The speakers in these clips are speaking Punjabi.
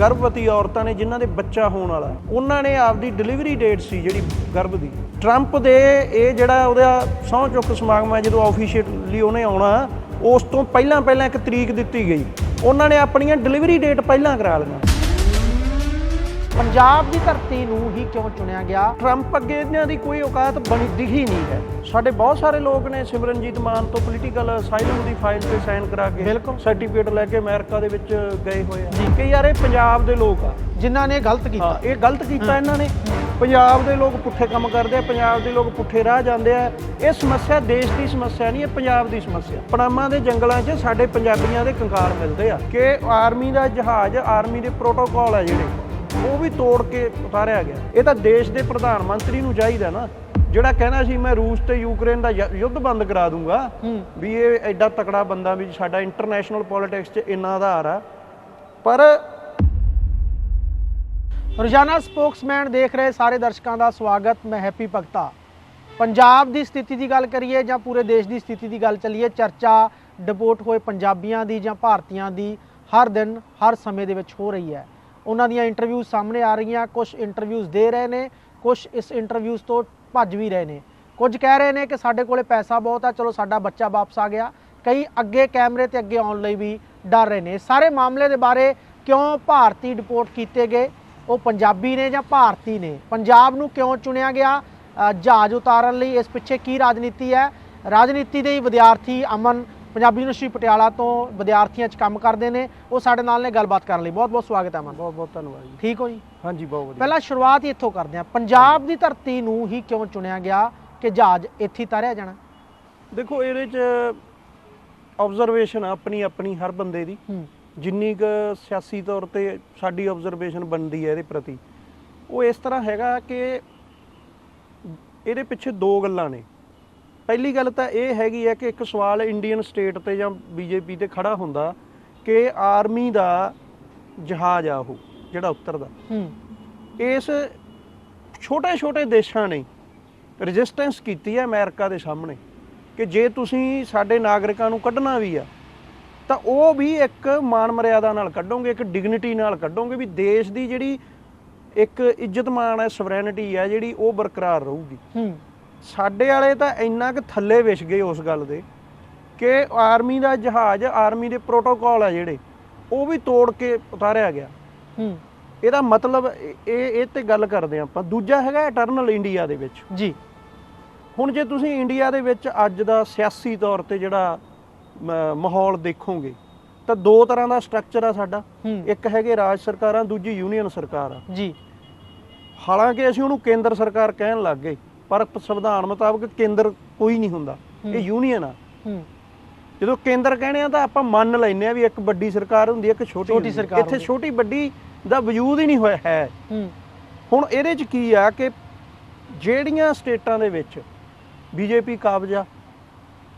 ਗਰਭਵਤੀ ਔਰਤਾਂ ਨੇ ਜਿਨ੍ਹਾਂ ਦੇ ਬੱਚਾ ਹੋਣ ਵਾਲਾ ਉਹਨਾਂ ਨੇ ਆਪਦੀ ਡਿਲੀਵਰੀ ਡੇਟ ਸੀ ਜਿਹੜੀ ਗਰਭ ਦੀ। ਟਰੰਪ ਦੇ ਇਹ ਜਿਹੜਾ ਉਹਦਾ ਸਹੁੰ ਚੁੱਕ ਸਮਾਗਮ ਹੈ, ਜਦੋਂ ਆਫੀਸ਼ੀਅਲੀ ਉਹਨੇ ਆਉਣਾ, ਉਸ ਤੋਂ ਪਹਿਲਾਂ ਪਹਿਲਾਂ ਇੱਕ ਤਰੀਕ ਦਿੱਤੀ ਗਈ। ਉਹਨਾਂ ਨੇ ਆਪਣੀਆਂ ਡਿਲੀਵਰੀ ਡੇਟ ਪਹਿਲਾਂ ਕਰਾ ਲਈਆਂ। ਪੰਜਾਬ ਦੀ ਧਰਤੀ ਨੂੰ ਹੀ ਕਿਉਂ ਚੁਣਿਆ ਗਿਆ? ਟਰੰਪ ਅੱਗੇ ਇਹਨਾਂ ਦੀ ਕੋਈ ਔਕਾਤ ਬਣੀ ਦਿਖੀ ਨਹੀਂ ਹੈ। ਸਾਡੇ ਬਹੁਤ ਸਾਰੇ ਲੋਕ ਨੇ ਸਿਮਰਨਜੀਤ ਮਾਨ ਤੋਂ ਪੋਲੀਟੀਕਲ ਅਸਾਈਲਮ ਦੀ ਫਾਈਲ ਤੇ ਸਾਈਨ ਕਰਾ ਕੇ ਬਿਲਕੁਲ। ਸਰਟੀਫਿਕੇਟ ਲੈ ਕੇ ਅਮਰੀਕਾ ਦੇ ਵਿੱਚ ਗਏ ਹੋਏ ਆ। ਕਿ ਯਾਰ ਇਹ ਪੰਜਾਬ ਦੇ ਲੋਕ ਆ। ਜਿਨ੍ਹਾਂ ਨੇ ਗਲਤ ਕੀਤਾ। ਹਾਂ ਇਹ ਗਲਤ ਕੀਤਾ ਇਹਨਾਂ ਨੇ। ਪੰਜਾਬ ਦੇ ਲੋਕ ਪੁੱਠੇ ਕੰਮ ਕਰਦੇ ਆ ਪੰਜਾਬ ਦੇ ਲੋਕ ਪੁੱਠੇ ਰਾਹ ਜਾਂਦੇ ਆ। ਇਹ ਸਮੱਸਿਆ ਦੇਸ਼ ਦੀ ਸਮੱਸਿਆ ਨਹੀਂ ਇਹ ਪੰਜਾਬ ਦੀ ਸਮੱਸਿਆ। ਪਨਾਮਾ ਦੇ ਜੰਗਲਾਂ 'ਚ ਸਾਡੇ ਪੰਜਾਬੀਆਂ ਦੇ ਕੰਕਾਲ ਮਿਲਦੇ ਆ ਕਿ ਆਰਮੀ ਦਾ ਜਹਾਜ਼ ਆਰਮੀ ਦੇ ਪ੍ਰੋਟੋਕਾਲ ਆ ਜਿਹੜੇ। ਉਹ ਵੀ ਤੋੜ ਕੇ ਉਤਾਰਿਆ ਗਿਆ। ਇਹ ਤਾਂ ਦੇਸ਼ ਦੇ ਪ੍ਰਧਾਨ ਮੰਤਰੀ ਨੂੰ ਚਾਹੀਦਾ ਨਾ। ਜਿਹੜਾ ਕਹਿੰਦਾ ਸੀ ਮੈਂ ਰੂਸ ਤੇ ਯੂਕਰੇਨ ਦਾ ਯੁੱਧ ਬੰਦ ਕਰਾ ਦੂੰਗਾ। ਵੀ ਇਹ ਐਡਾ ਤਕੜਾ ਬੰਦਾ ਵੀ ਸਾਡਾ ਇੰਟਰਨੈਸ਼ਨਲ ਪੋਲਿਟਿਕਸ 'ਚ ਇੰਨਾ ਆਧਾਰ ਆ। ਪਰ ਰੋਜ਼ਾਨਾ ਸਪੋਕਸਮੈਨ ਦੇਖ ਰਹੇ ਸਾਰੇ ਦਰਸ਼ਕਾਂ ਦਾ ਸਵਾਗਤ। ਮੈਂ ਹੈਪੀ ਭਗਤਾ। ਪੰਜਾਬ ਦੀ ਸਥਿਤੀ ਦੀ ਗੱਲ ਕਰੀਏ ਜਾਂ ਪੂਰੇ ਦੇਸ਼ ਦੀ ਸਥਿਤੀ ਦੀ ਗੱਲ ਚੱਲੀਏ ਚਰਚਾ ਡਿਪੋਰਟ ਹੋਏ ਪੰਜਾਬੀਆਂ ਦੀ ਜਾਂ ਭਾਰਤੀਆਂ ਦੀ ਹਰ ਦਿਨ ਹਰ ਸਮੇਂ ਦੇ ਵਿੱਚ ਹੋ ਰਹੀ ਹੈ। ਉਹਨਾਂ ਦੀਆਂ ਇੰਟਰਵਿਊਜ਼ ਸਾਹਮਣੇ ਆ ਰਹੀਆਂ ਕੁਝ ਇੰਟਰਵਿਊਜ਼ ਦੇ ਰਹੇ ਨੇ ਕੁਝ ਇਸ ਇੰਟਰਵਿਊਜ਼ ਤੋਂ ਭੱਜ ਵੀ ਰਹੇ ਨੇ। ਕੁਝ ਕਹਿ ਰਹੇ ਨੇ ਕਿ ਸਾਡੇ ਕੋਲੇ ਪੈਸਾ ਬਹੁਤ ਆ, ਚਲੋ ਸਾਡਾ ਬੱਚਾ ਵਾਪਸ ਆ ਗਿਆ। ਕਈ ਅੱਗੇ ਕੈਮਰੇ ਤੇ ਅੱਗੇ ਆਉਣ ਲਈ ਵੀ ਡਰ ਰਹੇ ਨੇ। ਸਾਰੇ ਮਾਮਲੇ ਦੇ ਬਾਰੇ ਕਿਉਂ ਭਾਰਤੀ ਡਿਪੋਰਟ ਕੀਤੇ ਗਏ? ਉਹ ਪੰਜਾਬੀ ਨੇ ਜਾਂ ਭਾਰਤੀ ਨੇ? ਪੰਜਾਬ ਨੂੰ ਕਿਉਂ ਚੁਣਿਆ ਗਿਆ? ਜਹਾਜ਼ ਉਤਾਰਨ ਲਈ ਇਸ ਪਿੱਛੇ ਕੀ ਰਾਜਨੀਤੀ ਹੈ? ਰਾਜਨੀਤੀ ਦੇ ਹੀ ਵਿਦਿਆਰਥੀ ਅਮਨ ਪੰਜਾਬੀ ਯੂਨੀਵਰਸਿਟੀ ਪਟਿਆਲਾ ਤੋਂ ਵਿਦਿਆਰਥੀਆਂ 'ਚ ਕੰਮ ਕਰਦੇ ਨੇ ਉਹ ਸਾਡੇ ਨਾਲ ਨੇ ਗੱਲਬਾਤ ਕਰਨ ਲਈ। ਬਹੁਤ ਬਹੁਤ ਸਵਾਗਤ ਹੈ ਅਮਨ ਬਹੁਤ ਬਹੁਤ ਧੰਨਵਾਦ ਜੀ। ਠੀਕ ਹੋ ਜੀ? ਹਾਂਜੀ ਬਹੁਤ ਵਧੀਆ। ਪਹਿਲਾਂ ਸ਼ੁਰੂਆਤ ਹੀ ਇੱਥੋਂ ਕਰਦੇ ਹਾਂ। ਪੰਜਾਬ ਦੀ ਧਰਤੀ ਨੂੰ ਹੀ ਕਿਉਂ ਚੁਣਿਆ ਗਿਆ ਕਿ ਜਹਾਜ਼ ਇੱਥੇ ਤਾਰਿਆ ਜਾਣਾ? ਦੇਖੋ ਇਹਦੇ ਚ ਆਬਜ਼ਰਵੇਸ਼ਨ ਆਪਣੀ ਆਪਣੀ ਹਰ ਬੰਦੇ ਦੀ। ਜਿੰਨੀ ਕੁ ਸਿਆਸੀ ਤੌਰ ਤੇ ਸਾਡੀ ਆਬਜ਼ਰਵੇਸ਼ਨ ਬਣਦੀ ਹੈ ਇਹਦੇ ਪ੍ਰਤੀ। ਉਹ ਇਸ ਤਰ੍ਹਾਂ ਹੈਗਾ ਕਿ ਇਹਦੇ ਪਿੱਛੇ ਦੋ ਗੱਲਾਂ ਨੇ। ਪਹਿਲੀ ਗੱਲ ਤਾਂ ਇਹ ਹੈਗੀ ਹੈ ਕਿ ਇੱਕ ਸਵਾਲ ਇੰਡੀਅਨ ਸਟੇਟ ਤੇ ਜਾਂ ਬੀਜੇਪੀ ਤੇ ਖੜਾ ਹੁੰਦਾ ਕਿ ਆਰਮੀ ਦਾ ਜਹਾਜ਼ ਆ ਉਹ ਜਿਹੜਾ ਉਤਰਦਾ। ਹੂੰ। ਇਸ ਛੋਟੇ ਛੋਟੇ ਦੇਸ਼ਾਂ ਨੇ ਰੈਜ਼ਿਸਟੈਂਸ ਕੀਤੀ ਹੈ ਅਮਰੀਕਾ ਦੇ ਸਾਹਮਣੇ ਕਿ ਜੇ ਤੁਸੀਂ ਸਾਡੇ ਨਾਗਰਿਕਾਂ ਨੂੰ ਕੱਢਣਾ ਵੀ ਆ ਤਾਂ ਉਹ ਵੀ ਇੱਕ ਮਾਨ ਮਰਿਆਦਾ ਨਾਲ ਕੱਢੋਗੇ ਇੱਕ ਡਿਗਨਿਟੀ ਨਾਲ ਕੱਢੋਗੇ ਵੀ ਦੇਸ਼ ਦੀ ਜਿਹੜੀ ਇੱਕ ਇੱਜ਼ਤ ਮਾਣ ਹੈ ਸਵਰੈਨਿਟੀ ਹੈ ਜਿਹੜੀ ਉਹ ਬਰਕਰਾਰ ਰਹੂਗੀ। ਹੂੰ। ਸਾਡੇ ਵਾਲੇ ਤਾਂ ਇੰਨਾ ਕੁ ਥੱਲੇ ਵਿਛ ਗਏ ਉਸ ਗੱਲ ਦੇ ਕਿ ਆਰਮੀ ਦਾ ਜਹਾਜ਼ ਆਰਮੀ ਦੇ ਪ੍ਰੋਟੋਕਾਲ ਆ ਜਿਹੜੇ ਉਹ ਵੀ ਤੋੜ ਕੇ ਉਤਾਰਿਆ ਗਿਆ। ਹੂੰ। ਇਹਦਾ ਮਤਲਬ ਇਹ ਇਹ ਤੇ ਗੱਲ ਕਰਦੇ ਆਪਾਂ। ਦੂਜਾ ਹੈਗਾ ਇਟਰਨਲ ਇੰਡੀਆ ਦੇ ਵਿੱਚ। ਜੀ। ਹੁਣ ਜੇ ਤੁਸੀਂ ਇੰਡੀਆ ਦੇ ਵਿੱਚ ਅੱਜ ਦਾ ਸਿਆਸੀ ਤੌਰ ਤੇ ਜਿਹੜਾ ਮਾਹੌਲ ਦੇਖੋਗੇ ਤਾਂ ਦੋ ਤਰ੍ਹਾਂ ਦਾ ਸਟਰਕਚਰ ਆ ਸਾਡਾ। ਇੱਕ ਹੈਗੇ ਰਾਜ ਸਰਕਾਰਾਂ ਦੂਜੀ ਯੂਨੀਅਨ ਸਰਕਾਰ ਆ। ਜੀ। ਹਾਲਾਂਕਿ ਅਸੀਂ ਉਹਨੂੰ ਕੇਂਦਰ ਸਰਕਾਰ ਕਹਿਣ ਲੱਗ ਗਏ। ਪਰ ਸੰਵਿਧਾਨ ਮੁਤਾਬਕ ਕੇਂਦਰ ਕੋਈ ਨਹੀਂ ਹੁੰਦਾ। ਇਹ ਯੂਨੀਅਨ ਆ ਜਦੋਂ ਕੇਂਦਰ ਕਹਿੰਦੇ ਆ ਤਾਂ ਆਪਾਂ ਮੰਨ ਲੈਂਦੇ ਆ ਵੀ ਇੱਕ ਵੱਡੀ ਸਰਕਾਰ ਹੁੰਦੀ ਹੈ ਇੱਕ ਛੋਟੀ। ਸਰਕਾਰ ਇੱਥੇ। ਛੋਟੀ ਵੱਡੀ ਦਾ ਵਜੂਦ ਹੀ ਨਹੀਂ ਹੋਇਆ ਹੈ ਹੁਣ ਇਹਦੇ ਚ ਕੀ ਆ ਕਿ ਜਿਹੜੀਆਂ ਸਟੇਟਾਂ ਦੇ ਵਿੱਚ ਬੀਜੇਪੀ ਕਾਬਜ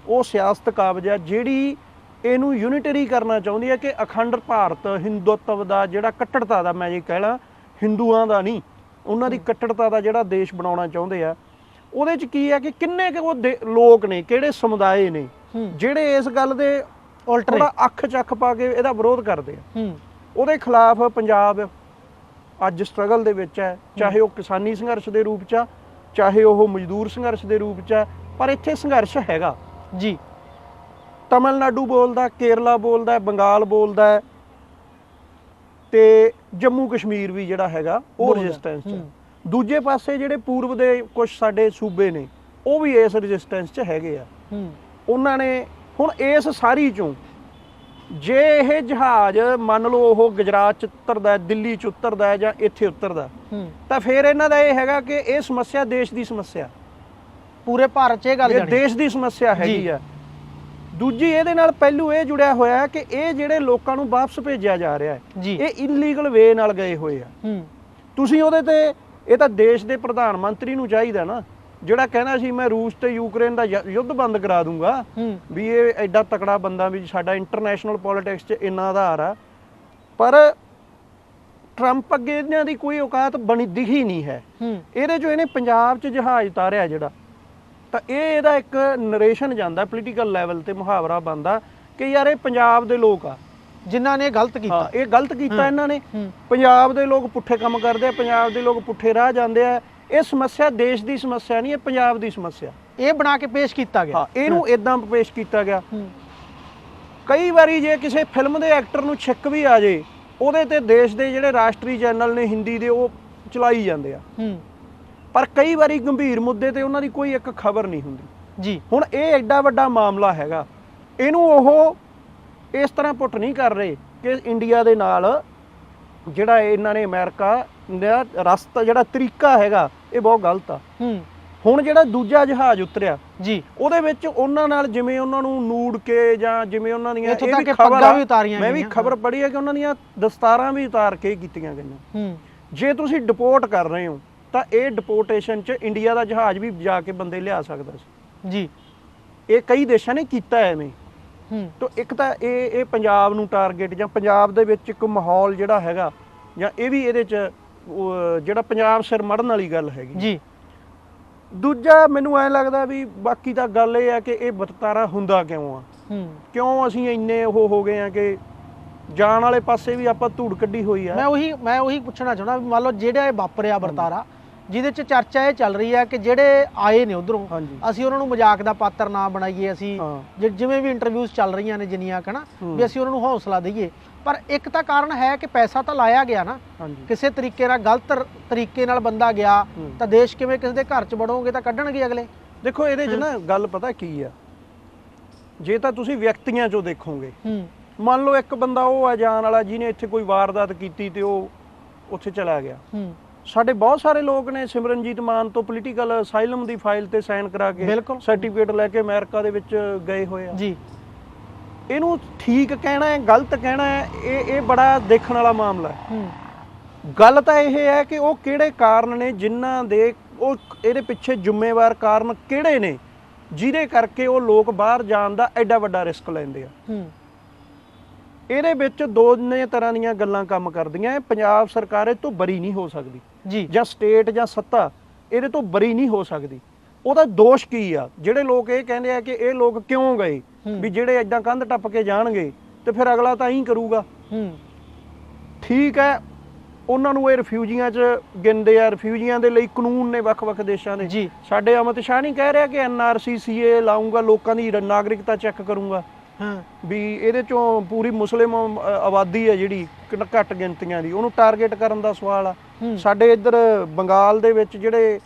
ਉਹ ਸਿਆਸਤ ਕਾਬਜ ਜਿਹੜੀ ਇਹਨੂੰ ਯੂਨਿਟਰੀ ਕਰਨਾ ਚਾਹੁੰਦੀ ਹੈ ਕਿ ਅਖੰਡ ਭਾਰਤ ਹਿੰਦੂਤਵ ਦਾ ਜਿਹੜਾ ਕੱਟੜਤਾ ਦਾ ਮੈਂ ਜੇ ਕਹਿਣਾ ਹਿੰਦੂਆਂ ਦਾ ਨਹੀਂ ਉਹਨਾਂ ਦੀ ਕੱਟੜਤਾ ਦਾ ਜਿਹੜਾ ਦੇਸ਼ ਬਣਾਉਣਾ ਚਾਹੁੰਦੇ ਆ ਉਹਦੇ ਚ ਕੀ ਆ ਕਿ ਕਿੰਨੇ ਕੁ ਉਹ ਦੇ- ਲੋਕ ਨੇ ਕਿਹੜੇ ਸਮੁਦਾਇ ਨੇ ਹੂੰ। ਜਿਹੜੇ ਇਸ ਗੱਲ ਦੇ ਉਲਟਰੇ ਥੋੜਾ ਅੱਖ ਚੱਖ ਪਾ ਕੇ ਇਹਦਾ ਵਿਰੋਧ ਕਰਦੇ ਆ। ਹੂੰ। ਉਹਦੇ ਖਿਲਾਫ ਪੰਜਾਬ ਅੱਜ ਸਟਰਗਲ ਦੇ ਵਿੱਚ ਹੈ ਚਾਹੇ ਉਹ ਕਿਸਾਨੀ ਸੰਘਰਸ਼ ਦੇ ਰੂਪ 'ਚ ਆ ਚਾਹੇ ਉਹ ਮਜ਼ਦੂਰ ਸੰਘਰਸ਼ ਦੇ ਰੂਪ 'ਚ ਆ ਪਰ ਇੱਥੇ ਸੰਘਰਸ਼ ਹੈਗਾ। ਜੀ। ਤਮਿਲਨਾਡੂ ਬੋਲਦਾ ਕੇਰਲਾ ਬੋਲਦਾ ਬੰਗਾਲ ਬੋਲਦਾ ਹੈ, ਤੇ ਜੰਮੂ ਕਸ਼ਮੀਰ ਵੀ ਜਿਹੜਾ ਹੈਗਾ ਉਹ ਬੋਲਦਾ, ਰੈਜ਼ਿਸਟੈਂਸ 'ਚ ਹੈ। ਹੂੰ। ਦੂਜੇ ਪਾਸੇ ਜਿਹੜੇ ਪੂਰਬ ਦੇ ਕੁਝ ਸਾਡੇ ਸੂਬੇ ਨੇ ਉਹ ਵੀ ਇਸ ਰੈਜ਼ਿਸਟੈਂਸ 'ਚ ਹੈਗੇ ਆ। ਹੂੰ। ਉਹਨਾਂ ਨੇ ਹੁਣ ਇਸ ਸਾਰੀ ਚੋਂ ਜੇ ਇਹ ਜਹਾਜ਼ ਮੰਨ ਲਓ ਉਹ ਗੁਜਰਾਤ ਚ ਉਤਰਦਾ ਹੈ, ਦਿੱਲੀ ਚ ਉਤਰਦਾ ਹੈ ਜਾਂ ਇੱਥੇ ਉਤਰਦਾ ਹੂੰ। ਤਾਂ ਫਿਰ ਇਹਨਾਂ ਦਾ ਇਹ ਹੈਗਾ ਕਿ ਇਹ ਸਮੱਸਿਆ ਦੇਸ਼ ਦੀ ਸਮੱਸਿਆ। ਪੂਰੇ ਭਾਰਤ 'ਚ ਇਹ ਗੱਲ ਇਹ ਜਾਣੀ। ਦੇਸ਼ ਦੀ ਸਮੱਸਿਆ ਹੈਗੀ। ਆ। ਦੂਜੀ ਇਹਦੇ ਨਾਲ ਪਹਿਲੂ ਇਹ ਜੁੜਿਆ ਹੋਇਆ ਹੈ ਕਿ ਇਹ ਜਿਹੜੇ ਲੋਕਾਂ ਨੂੰ ਵਾਪਸ ਭੇਜਿਆ ਜਾ ਰਿਹਾ ਹੈ ਇਹ ਇਲੀਗਲ ਵੇ ਨਾਲ ਗਏ ਹੋਏ ਆ। ਹੂੰ। ਤੁਸੀਂ ਉਹਦੇ ਤੇ ਇਹ ਤਾਂ ਦੇਸ਼ ਦੇ ਪ੍ਰਧਾਨ ਮੰਤਰੀ ਨੂੰ ਚਾਹੀਦਾ ਨਾ। ਜਿਹੜਾ ਕਹਿੰਦਾ ਸੀ ਮੈਂ ਰੂਸ ਤੇ ਯੂਕਰੇਨ ਦਾ ਯੁੱਧ ਬੰਦ ਕਰਾ ਦੂੰਗਾ। ਵੀ ਇਹ ਐਡਾ ਤਕੜਾ ਬੰਦਾ ਵੀ ਸਾਡਾ ਇੰਟਰਨੈਸ਼ਨਲ ਪੋਲਿਟਿਕਸ 'ਚ ਇੰਨਾ ਆਧਾਰ ਆ। ਪਰ ਟਰੰਪ ਅੱਗੇ ਇਹਨਾਂ ਦੀ ਕੋਈ ਔਕਾਤ ਬਣੀ ਦਿਖੀ ਨਹੀਂ ਹੈ। ਇਹਦੇ 'ਚੋਂ ਇਹਨੇ ਪੰਜਾਬ 'ਚ ਜਹਾਜ਼ ਉਤਾਰਿਆ ਜਿਹੜਾ। ਤਾਂ ਇਹ ਇਹਦਾ ਇੱਕ ਨਰੇਸ਼ਨ ਜਾਂਦਾ ਪੋਲੀਟੀਕਲ ਲੈਵਲ ਤੇ ਮੁਹਾਵਰਾ ਬਣਦਾ ਕਿ ਯਾਰ ਇਹ ਪੰਜਾਬ ਦੇ ਲੋਕ ਆ। ਜਿਨ੍ਹਾਂ ਨੇ ਗਲਤ ਹਾਂ ਕੀਤਾ ਇਹ ਗਲਤ ਕੀਤਾ। ਇਹਨਾਂ ਨੇ। ਪੰਜਾਬ ਦੇ ਲੋਕ ਪੁੱਠੇ ਕੰਮ ਕਰਦੇ ਆ ਪੰਜਾਬ ਦੇ ਲੋਕ ਪੁੱਠੇ ਰਾਹ ਜਾਂਦੇ ਆ। ਇਹ ਸਮੱਸਿਆ ਦੇਸ਼ ਦੀ ਸਮੱਸਿਆ ਨਹੀਂ ਇਹ ਪੰਜਾਬ ਦੀ ਸਮੱਸਿਆ। ਇਹ ਬਣਾ ਕੇ ਪੇਸ਼ ਕੀਤਾ ਗਿਆ। ਹਾਂ ਇਹਨੂੰ ਇਦਾਂ ਪੇਸ਼ ਕੀਤਾ ਗਿਆ। ਕਈ ਵਾਰੀ ਜੇ ਕਿਸੇ ਫਿਲਮ ਦੇ ਐਕਟਰ ਨੂੰ ਛਿੱਕ ਵੀ ਆ ਜੇ ਉਹਦੇ ਤੇ ਦੇਸ਼ ਦੇ ਜਿਹੜੇ ਰਾਸ਼ਟਰੀ ਚੈਨਲ ਨੇ ਹਿੰਦੀ ਦੇ ਉਹ ਚਲਾਈ ਜਾਂਦੇ ਆ। ਪਰ ਕਈ ਵਾਰੀ ਗੰਭੀਰ ਮੁੱਦੇ ਤੇ ਉਹਨਾਂ ਦੀ ਕੋਈ ਇੱਕ ਖਬਰ ਨਹੀਂ ਹੁੰਦੀ। ਜੀ। ਹੁਣ ਇਹ ਐਡਾ ਵੱਡਾ ਮਾਮਲਾ ਹੈਗਾ। ਇਹਨੂੰ ਉਹ ਇਸ ਤਰ੍ਹਾਂ ਪੁੱਟ ਨਹੀਂ ਕਰ ਰਹੇ ਕਿ ਇੰਡੀਆ ਦੇ ਨਾਲ ਜਿਹੜਾ ਇਹਨਾਂ ਨੇ ਅਮਰੀਕਾ ਦਾ ਰਸਤਾ ਜਿਹੜਾ ਤਰੀਕਾ ਹੈਗਾ ਇਹ ਬਹੁਤ ਗਲਤ ਆ। ਹੂੰ। ਹੁਣ ਜਿਹੜਾ ਦੂਜਾ ਜਹਾਜ਼ ਉਤਰਿਆ ਜੀ। ਉਹਦੇ ਵਿੱਚ ਉਹਨਾਂ ਨਾਲ ਜਿਵੇਂ ਉਹਨਾਂ ਨੂੰ ਨੂੜ ਕੇ ਜਾਂ ਜਿਵੇਂ ਉਹਨਾਂ ਦੀਆਂ ਇਹ ਵੀ ਖਬਰ ਵੀ ਉਤਾਰੀਆਂ ਮੈਂ ਵੀ। ਖਬਰ ਪੜ੍ਹੀ ਹੈ ਕਿ ਉਹਨਾਂ ਦੀਆਂ ਦਸਤਾਰਾਂ ਵੀ ਉਤਾਰ ਕੇ ਕੀਤੀਆਂ ਗਈਆਂ। ਹੂੰ। ਜੇ ਤੁਸੀਂ ਡਿਪੋਰਟ ਕਰ ਰਹੇ ਹੋ ਤਾਂ ਇਹ ਡਿਪੋਰਟੇਸ਼ਨ 'ਚ ਇੰਡੀਆ ਦਾ ਜਹਾਜ਼ ਵੀ ਜਾ ਕੇ ਬੰਦੇ ਲਿਆ ਸਕਦਾ ਸੀ। ਜੀ। ਇਹ ਕਈ ਦੇਸ਼ਾਂ ਨੇ ਕੀਤਾ ਐਵੇਂ। ਤਾਂ ਇੱਕ ਤਾਂ ਇਹ ਇਹ ਪੰਜਾਬ ਨੂੰ ਟਾਰਗੇਟ ਜਾਂ ਪੰਜਾਬ ਦੇ ਵਿੱਚ ਇੱਕ ਮਾਹੌਲ ਜਿਹੜਾ ਹੈਗਾ ਜਾਂ ਇਹ ਵੀ ਇਹਦੇ 'ਚ ਜਿਹੜਾ ਪੰਜਾਬ ਸਿਰ ਮੜਨ ਵਾਲੀ ਗੱਲ ਹੈਗੀ। ਜੀ। ਦੂਜਾ ਮੈਨੂੰ ਐ ਲੱਗਦਾ ਵੀ ਬਾਕੀ ਤਾਂ ਗੱਲ ਇਹ ਹੈ ਕਿ ਇਹ ਵਰਤਾਰਾ ਹੁੰਦਾ ਕਿਉਂ ਆ? ਕਿਉਂ ਅਸੀਂ ਇੰਨੇ ਉਹ ਹੋ ਗਏ ਆ ਕਿ ਜਾਣ ਵਾਲੇ ਪਾਸੇ ਵੀ ਆਪਾਂ ਧੂੜ ਕੱਢੀ ਹੋਈ ਆ? ਮੈਂ ਉਹੀ ਮੈਂ ਉਹੀ ਪੁੱਛਣਾ ਚਾਹੁੰਦਾ ਮੰਨ ਲਓ ਜਿਹੜਾ ਇਹ ਵਾਪਰਿਆ ਵਰਤਾਰਾ ਜਿਹਦੇ ਚ ਚਰਚਾ ਇਹ ਚੱਲ ਰਹੀ ਹੈ ਕਿ ਜਿਹੜੇ ਆਏ ਨੇ ਉਧਰੋਂ ਅਸੀਂ ਉਹਨਾਂ ਨੂੰ ਮਜ਼ਾਕ ਦਾ ਪਾਤਰ ਨਾ ਬਣਾਈਏ ਅਸੀਂ ਜਿਵੇਂ ਵੀ ਇੰਟਰਵਿਊਜ਼ ਚੱਲ ਰਹੀਆਂ ਨੇ ਜਿੰਨੀਆਂ ਕਹਣਾ। ਵੀ ਅਸੀਂ ਉਹਨਾਂ ਨੂੰ ਹੌਸਲਾ ਦਈਏ। ਪਰ ਇੱਕ ਤਾਂ ਕਾਰਨ ਹੈ ਕਿ ਪੈਸਾ ਤਾਂ ਲਾਇਆ ਗਿਆ ਨਾ। ਕਿਸੇ ਤਰੀਕੇ ਨਾਲ ਗਲਤ ਤਰੀਕੇ ਨਾਲ ਬੰਦਾ ਗਿਆ। ਤਾਂ ਦੇਸ਼ ਕਿਵੇਂ ਕਿਸੇ ਦੇ ਘਰ ਚ ਵੜੋਗੇ ਤਾਂ ਕੱਢਣਗੇ ਅਗਲੇ। ਦੇਖੋ ਇਹਦੇ 'ਚ ਨਾ ਗੱਲ ਪਤਾ ਕੀ ਆ? ਜੇ ਤਾਂ ਤੁਸੀਂ ਵਿਅਕਤੀਆਂ 'ਚੋਂ ਦੇਖੋਗੇ। ਮੰਨ ਲਓ ਇੱਕ ਬੰਦਾ ਉਹ ਆ ਜਾਣ ਵਾਲਾ ਜਿਹਨੇ ਇੱਥੇ ਕੋਈ ਵਾਰਦਾਤ ਕੀਤੀ ਤੇ ਉਹ ਉੱਥੇ ਚਲਾ ਗਿਆ। ਸਾਡੇ ਬਹੁਤ ਸਾਰੇ ਲੋਕ ਨੇ ਸਿਮਰਨਜੀਤ ਮਾਨ ਤੋਂ ਪੋਲੀਟੀਕਲ ਅਸਾਈਲਮ ਦੀ ਫਾਈਲ ਤੇ ਸਾਈਨ ਕਰਾ ਕੇ ਬਿਲਕੁਲ। ਸਰਟੀਫਿਕੇਟ ਲੈ ਕੇ ਅਮਰੀਕਾ ਦੇ ਵਿੱਚ ਗਏ ਹੋਏ ਆ। ਜੀ। ਇਹਨੂੰ ਠੀਕ ਕਹਿਣਾ ਹੈ ਗਲਤ ਕਹਿਣਾ ਹੈ ਇਹ ਇਹ ਬੜਾ ਦੇਖਣ ਵਾਲਾ ਮਾਮਲਾ ਹੈ। ਹੂੰ। ਗੱਲ ਤਾਂ ਇਹ ਹੈ ਕਿ ਉਹ ਕਿਹੜੇ ਕਾਰਨ ਨੇ ਜਿਨ੍ਹਾਂ ਦੇ ਉਹ ਇਹਦੇ ਪਿੱਛੇ ਜ਼ਿੰਮੇਵਾਰ ਕਾਰਨ ਕਿਹੜੇ ਨੇ ਜਿਹਦੇ ਕਰਕੇ ਉਹ ਲੋਕ ਬਾਹਰ ਜਾਣ ਦਾ ਐਡਾ ਵੱਡਾ ਰਿਸਕ ਲੈਂਦੇ ਆ। ਹੂੰ। ਇਹਦੇ ਵਿੱਚ ਦੋਨੇ ਤਰ੍ਹਾਂ ਦੀਆਂ ਗੱਲਾਂ ਕੰਮ ਕਰਦੀਆਂ ਇਹ ਪੰਜਾਬ ਸਰਕਾਰ ਇਹ ਤੋਂ ਬਰੀ ਨਹੀਂ ਹੋ ਸਕਦੀ। ਜੀ। ਜਾਂ ਸਟੇਟ ਜਾਂ ਸੱਤਾ ਇਹਦੇ ਤੋਂ ਬਰੀ ਨਹੀਂ ਹੋ ਸਕਦੀ। ਉਹਦਾ ਦੋਸ਼ ਕੀ ਆ? ਜਿਹੜੇ ਲੋਕ ਇਹ ਕਹਿੰਦੇ ਆ ਕਿ ਇਹ ਲੋਕ ਕਿਉਂ ਗਏ। ਵੀ ਜਿਹੜੇ ਐਦਾਂ ਕੰਧ ਟੱਪ ਕੇ ਜਾਣਗੇ ਤੇ ਫਿਰ ਅਗਲਾ ਤਾਂ ਹੀ ਕਰੂਗਾ। ਹੂੰ। ਠੀਕ ਹੈ ਉਹਨਾਂ ਨੂੰ ਇਹ ਰਿਫਿਊਜੀਆਂ 'ਚ ਗਿਣਦੇ ਆ। ਰਿਫਿਊਜੀਆਂ ਦੇ ਲਈ ਕਾਨੂੰਨ ਨੇ ਵੱਖ-ਵੱਖ ਦੇਸ਼ਾਂ ਦੇ। ਸਾਡੇ ਅਮਿਤ ਸ਼ਾਹ ਨਹੀਂ ਕਹਿ ਰਿਹਾ ਕਿ ਐਨਆਰਸੀ ਸੀਏ ਲਾਉਂਗਾ ਲੋਕਾਂ ਦੀ ਨਾਗਰਿਕਤਾ ਚੈੱਕ ਕਰੂੰਗਾ। ਵੀ ਇਹਦੇ ਚੋਂ ਪੂਰੀ ਮੁਸਲਿਮ ਆਬਾਦੀ ਹੈ ਜਿਹੜੀ ਘੱਟ ਗਿਣਤੀਆਂ ਦੀ। ਉਹਨੂੰ ਟਾਰਗੇਟ ਕਰਨ ਦਾ ਸਵਾਲ ਆ। ਸਾਡੇ ਇੱਧਰ ਬੰਗਾਲ ਦੇ ਵਿੱਚ ਜਿਹੜੇ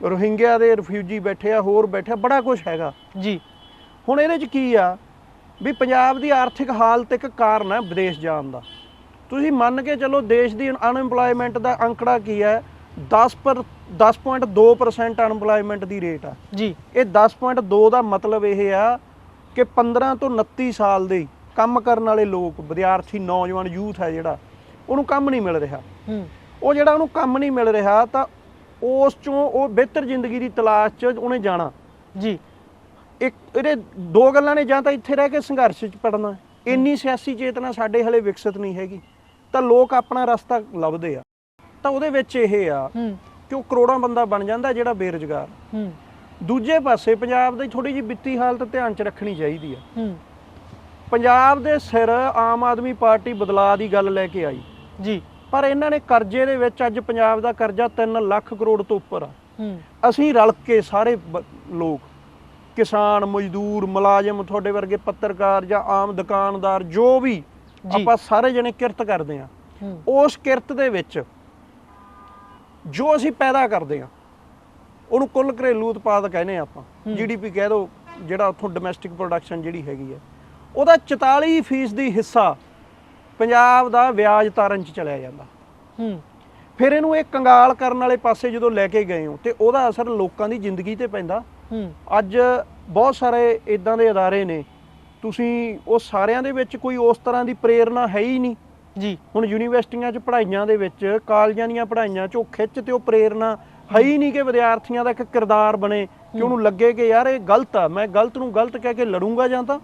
ਰੋਹਿੰਗਿਆ ਦੇ ਰਿਫਿਊਜੀ ਬੈਠੇ ਆ ਹੋਰ ਬੈਠੇ ਆ ਬੜਾ ਕੁਝ ਹੈਗਾ। ਜੀ। ਹੁਣ ਇਹਦੇ 'ਚ ਕੀ ਆ? ਵੀ ਪੰਜਾਬ ਦੀ ਆਰਥਿਕ ਹਾਲਤ ਇੱਕ ਕਾਰਨ ਹੈ ਵਿਦੇਸ਼ ਜਾਣ ਦਾ। ਤੁਸੀਂ ਮੰਨ ਕੇ ਚੱਲੋ ਦੇਸ਼ ਦੀ ਅਨਐਮਪਲੋਇਮੈਂਟ ਦਾ ਅੰਕੜਾ ਕੀ ਹੈ? 10 ਪਰ 10.2% ਅਨਐਮਪਲੋਇਮੈਂਟ ਦੀ ਰੇਟ ਆ। ਜੀ। ਇਹ 10.2 ਦਾ ਮਤਲਬ ਇਹ ਆ ਕਿ 15 ਤੋਂ 29 ਸਾਲ ਦੇ ਕੰਮ ਕਰਨ ਵਾਲੇ ਲੋਕ ਵਿਦਿਆਰਥੀ ਨੌਜਵਾਨ ਯੂਥ ਹੈ ਜਿਹੜਾ ਉਹਨੂੰ ਕੰਮ ਨਹੀਂ ਮਿਲ ਰਿਹਾ। ਉਹ ਜਿਹੜਾ ਉਹਨੂੰ ਕੰਮ ਨਹੀਂ ਮਿਲ ਰਿਹਾ ਤਾਂ ਉਸ ਚੋਂ ਉਹ ਬਿਹਤਰ ਜ਼ਿੰਦਗੀ ਦੀ ਤਲਾਸ਼ 'ਚ ਉਹਨੇ ਜਾਣਾ। ਜੀ। ਇੱਕ ਇਹਦੇ ਦੋ ਗੱਲਾਂ ਨੇ ਜਾਂ ਤਾਂ ਇੱਥੇ ਰਹਿ ਕੇ ਸੰਘਰਸ਼ 'ਚ ਪੜਨਾ ਇੰਨੀ ਸਿਆਸੀ ਚੇਤਨਾ ਸਾਡੇ ਹਲੇ ਵਿਕਸਿਤ ਨਹੀਂ ਹੈਗੀ। ਤਾਂ ਲੋਕ ਆਪਣਾ ਰਸਤਾ ਲੱਭਦੇ ਆ। ਤਾਂ ਉਹਦੇ ਵਿੱਚ ਇਹ ਆ ਕਿ ਉਹ ਕਰੋੜਾਂ ਬੰਦਾ ਬਣ ਜਾਂਦਾ ਜਿਹੜਾ ਬੇਰੁਜ਼ਗਾਰ। ਹੂੰ। ਦੂਜੇ ਪਾਸੇ ਪੰਜਾਬ ਦੀ ਥੋੜੀ ਜਿਹੀ ਵਿੱਤੀ ਹਾਲਤ ਧਿਆਨ 'ਚ ਰੱਖਣੀ ਚਾਹੀਦੀ ਆ। ਹੂੰ। ਪੰਜਾਬ ਦੇ ਸਿਰ ਆਮ ਆਦਮੀ ਪਾਰਟੀ ਬਦਲਾਅ ਦੀ ਗੱਲ ਲੈ ਕੇ ਆਈ। ਜੀ। ਪਰ ਇਹਨਾਂ ਨੇ ਕਰਜ਼ੇ ਦੇ ਵਿੱਚ ਅੱਜ ਪੰਜਾਬ ਦਾ ਕਰਜ਼ਾ 3 ਲੱਖ ਕਰੋੜ ਤੋਂ ਉੱਪਰ ਆ। ਹੂੰ। ਅਸੀਂ ਰਲ ਕੇ ਸਾਰੇ ਲੋਕ ਕਿਸਾਨ ਮਜ਼ਦੂਰ ਮੁਲਾਜ਼ਮ ਤੁਹਾਡੇ ਵਰਗੇ ਪੱਤਰਕਾਰ ਜਾਂ ਆਮ ਦੁਕਾਨਦਾਰ ਜੋ ਵੀ ਜੀ। ਆਪਾਂ ਸਾਰੇ ਜਣੇ ਕਿਰਤ ਕਰਦੇ ਆ। ਹੂੰ। ਉਸ ਕਿਰਤ ਦੇ ਵਿੱਚ ਜੋ ਅਸੀਂ ਪੈਦਾ ਕਰਦੇ ਆ ਉਹਨੂੰ ਕੁੱਲ ਘਰੇਲੂ ਉਤਪਾਦ ਕਹਿੰਦੇ ਆ ਆਪਾਂ ਹੂੰ। ਜੀਡੀਪੀ ਕਹਿ ਦੋ ਜਿਹੜਾ ਉੱਥੋਂ ਡੋਮੈਸਟਿਕ ਪ੍ਰੋਡਕਸ਼ਨ ਜਿਹੜੀ ਹੈਗੀ ਆ ਉਹਦਾ 44% ਦੀ ਹਿੱਸਾ ਪੰਜਾਬ ਦਾ ਵਿਆਜ ਤਾਰਨ ਚ ਚਲਿਆ ਜਾਂਦਾ। ਹੂੰ। ਫਿਰ ਇਹਨੂੰ ਇਹ ਕੰਗਾਲ ਕਰਨ ਵਾਲੇ ਪਾਸੇ ਜਦੋਂ ਲੈ ਕੇ ਗਏ ਹੋ ਤੇ ਉਹਦਾ ਅਸਰ ਲੋਕਾਂ ਦੀ ਜ਼ਿੰਦਗੀ ਤੇ ਪੈਂਦਾ। ਹੂੰ। ਅੱਜ ਬਹੁਤ ਸਾਰੇ ਇਦਾਂ ਦੇ ਅਦਾਰੇ ਨੇ ਤੁਸੀਂ ਉਹ ਸਾਰਿਆਂ ਦੇ ਵਿੱਚ ਕੋਈ ਉਸ ਤਰ੍ਹਾਂ ਦੀ ਪ੍ਰੇਰਣਾ ਹੈ ਹੀ ਨਹੀਂ। ਜੀ। ਹੁਣ ਯੂਨੀਵਰਸਿਟੀਆਂ 'ਚ ਪੜ੍ਹਾਈਆਂ ਦੇ ਵਿੱਚ ਕਾਲਜਾਂ ਦੀਆਂ ਪੜ੍ਹਾਈਆਂ 'ਚ ਉਹ ਖਿੱਚ ਤੇ ਉਹ ਪ੍ਰੇਰਣਾ ਹੈ ਹੀ ਨਹੀਂ ਕਿ ਵਿਦਿਆਰਥੀਆਂ ਦਾ ਇੱਕ ਕਿਰਦਾਰ ਬਣੇ ਕਿ ਉਹਨੂੰ ਲੱਗੇ ਕਿ ਯਾਰ ਇਹ ਗਲਤ ਆ ਮੈਂ ਗਲਤ ਨੂੰ ਗਲਤ ਕਹਿ ਕੇ ਲੜੂੰਗਾ ਜਾਂ ਤਾਂ।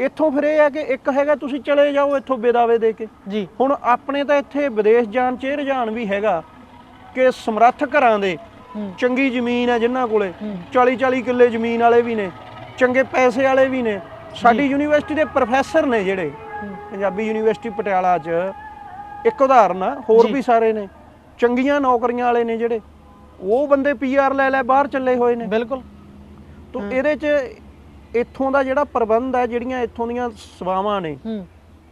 ਇੱਥੋਂ ਫਿਰ ਇਹ ਹੈ ਕਿ ਇੱਕ ਹੈਗਾ ਤੁਸੀਂ ਚਲੇ ਜਾਓ ਇੱਥੋਂ ਬੇਦਾਵੇ ਦੇ ਕੇ। ਜੀ। ਹੁਣ ਆਪਣੇ ਤਾਂ ਇੱਥੇ ਵਿਦੇਸ਼ ਜਾਣ 'ਚ ਇਹ ਰੁਝਾਨ ਵੀ ਹੈਗਾ ਕਿ ਸਮਰੱਥ ਘਰਾਂ ਦੇ ਚੰਗੀ ਜ਼ਮੀਨ ਹੈ ਜਿਨ੍ਹਾਂ ਕੋਲੇ ਹੂੰ। 40 40 ਕਿੱਲੇ ਜ਼ਮੀਨ ਵਾਲੇ ਵੀ ਨੇ ਚੰਗੇ ਪੈਸੇ ਵਾਲੇ ਵੀ ਨੇ। ਸਾਡੀ। ਯੂਨੀਵਰਸਿਟੀ ਦੇ ਪ੍ਰੋਫੈਸਰ ਨੇ ਜਿਹੜੇ। ਪੰਜਾਬੀ ਯੂਨੀਵਰਸਿਟੀ ਪਟਿਆਲਾ 'ਚ ਇੱਕ ਉਦਾਹਰਨ ਆ ਹੋਰ। ਵੀ ਸਾਰੇ ਨੇ। ਚੰਗੀਆਂ ਨੌਕਰੀਆਂ ਵਾਲੇ ਨੇ ਜਿਹੜੇ। ਉਹ ਬੰਦੇ ਪੀਆਰ ਲੈ ਲੈ ਬਾਹਰ ਚੱਲੇ ਹੋਏ ਨੇ। ਬਿਲਕੁਲ। ਤੋਂ। ਇਹਦੇ 'ਚ ਇੱਥੋਂ ਦਾ ਜਿਹੜਾ ਪ੍ਰਬੰਧ ਹੈ ਜਿਹੜੀਆਂ ਇੱਥੋਂ ਦੀਆਂ ਸੇਵਾਵਾਂ ਨੇ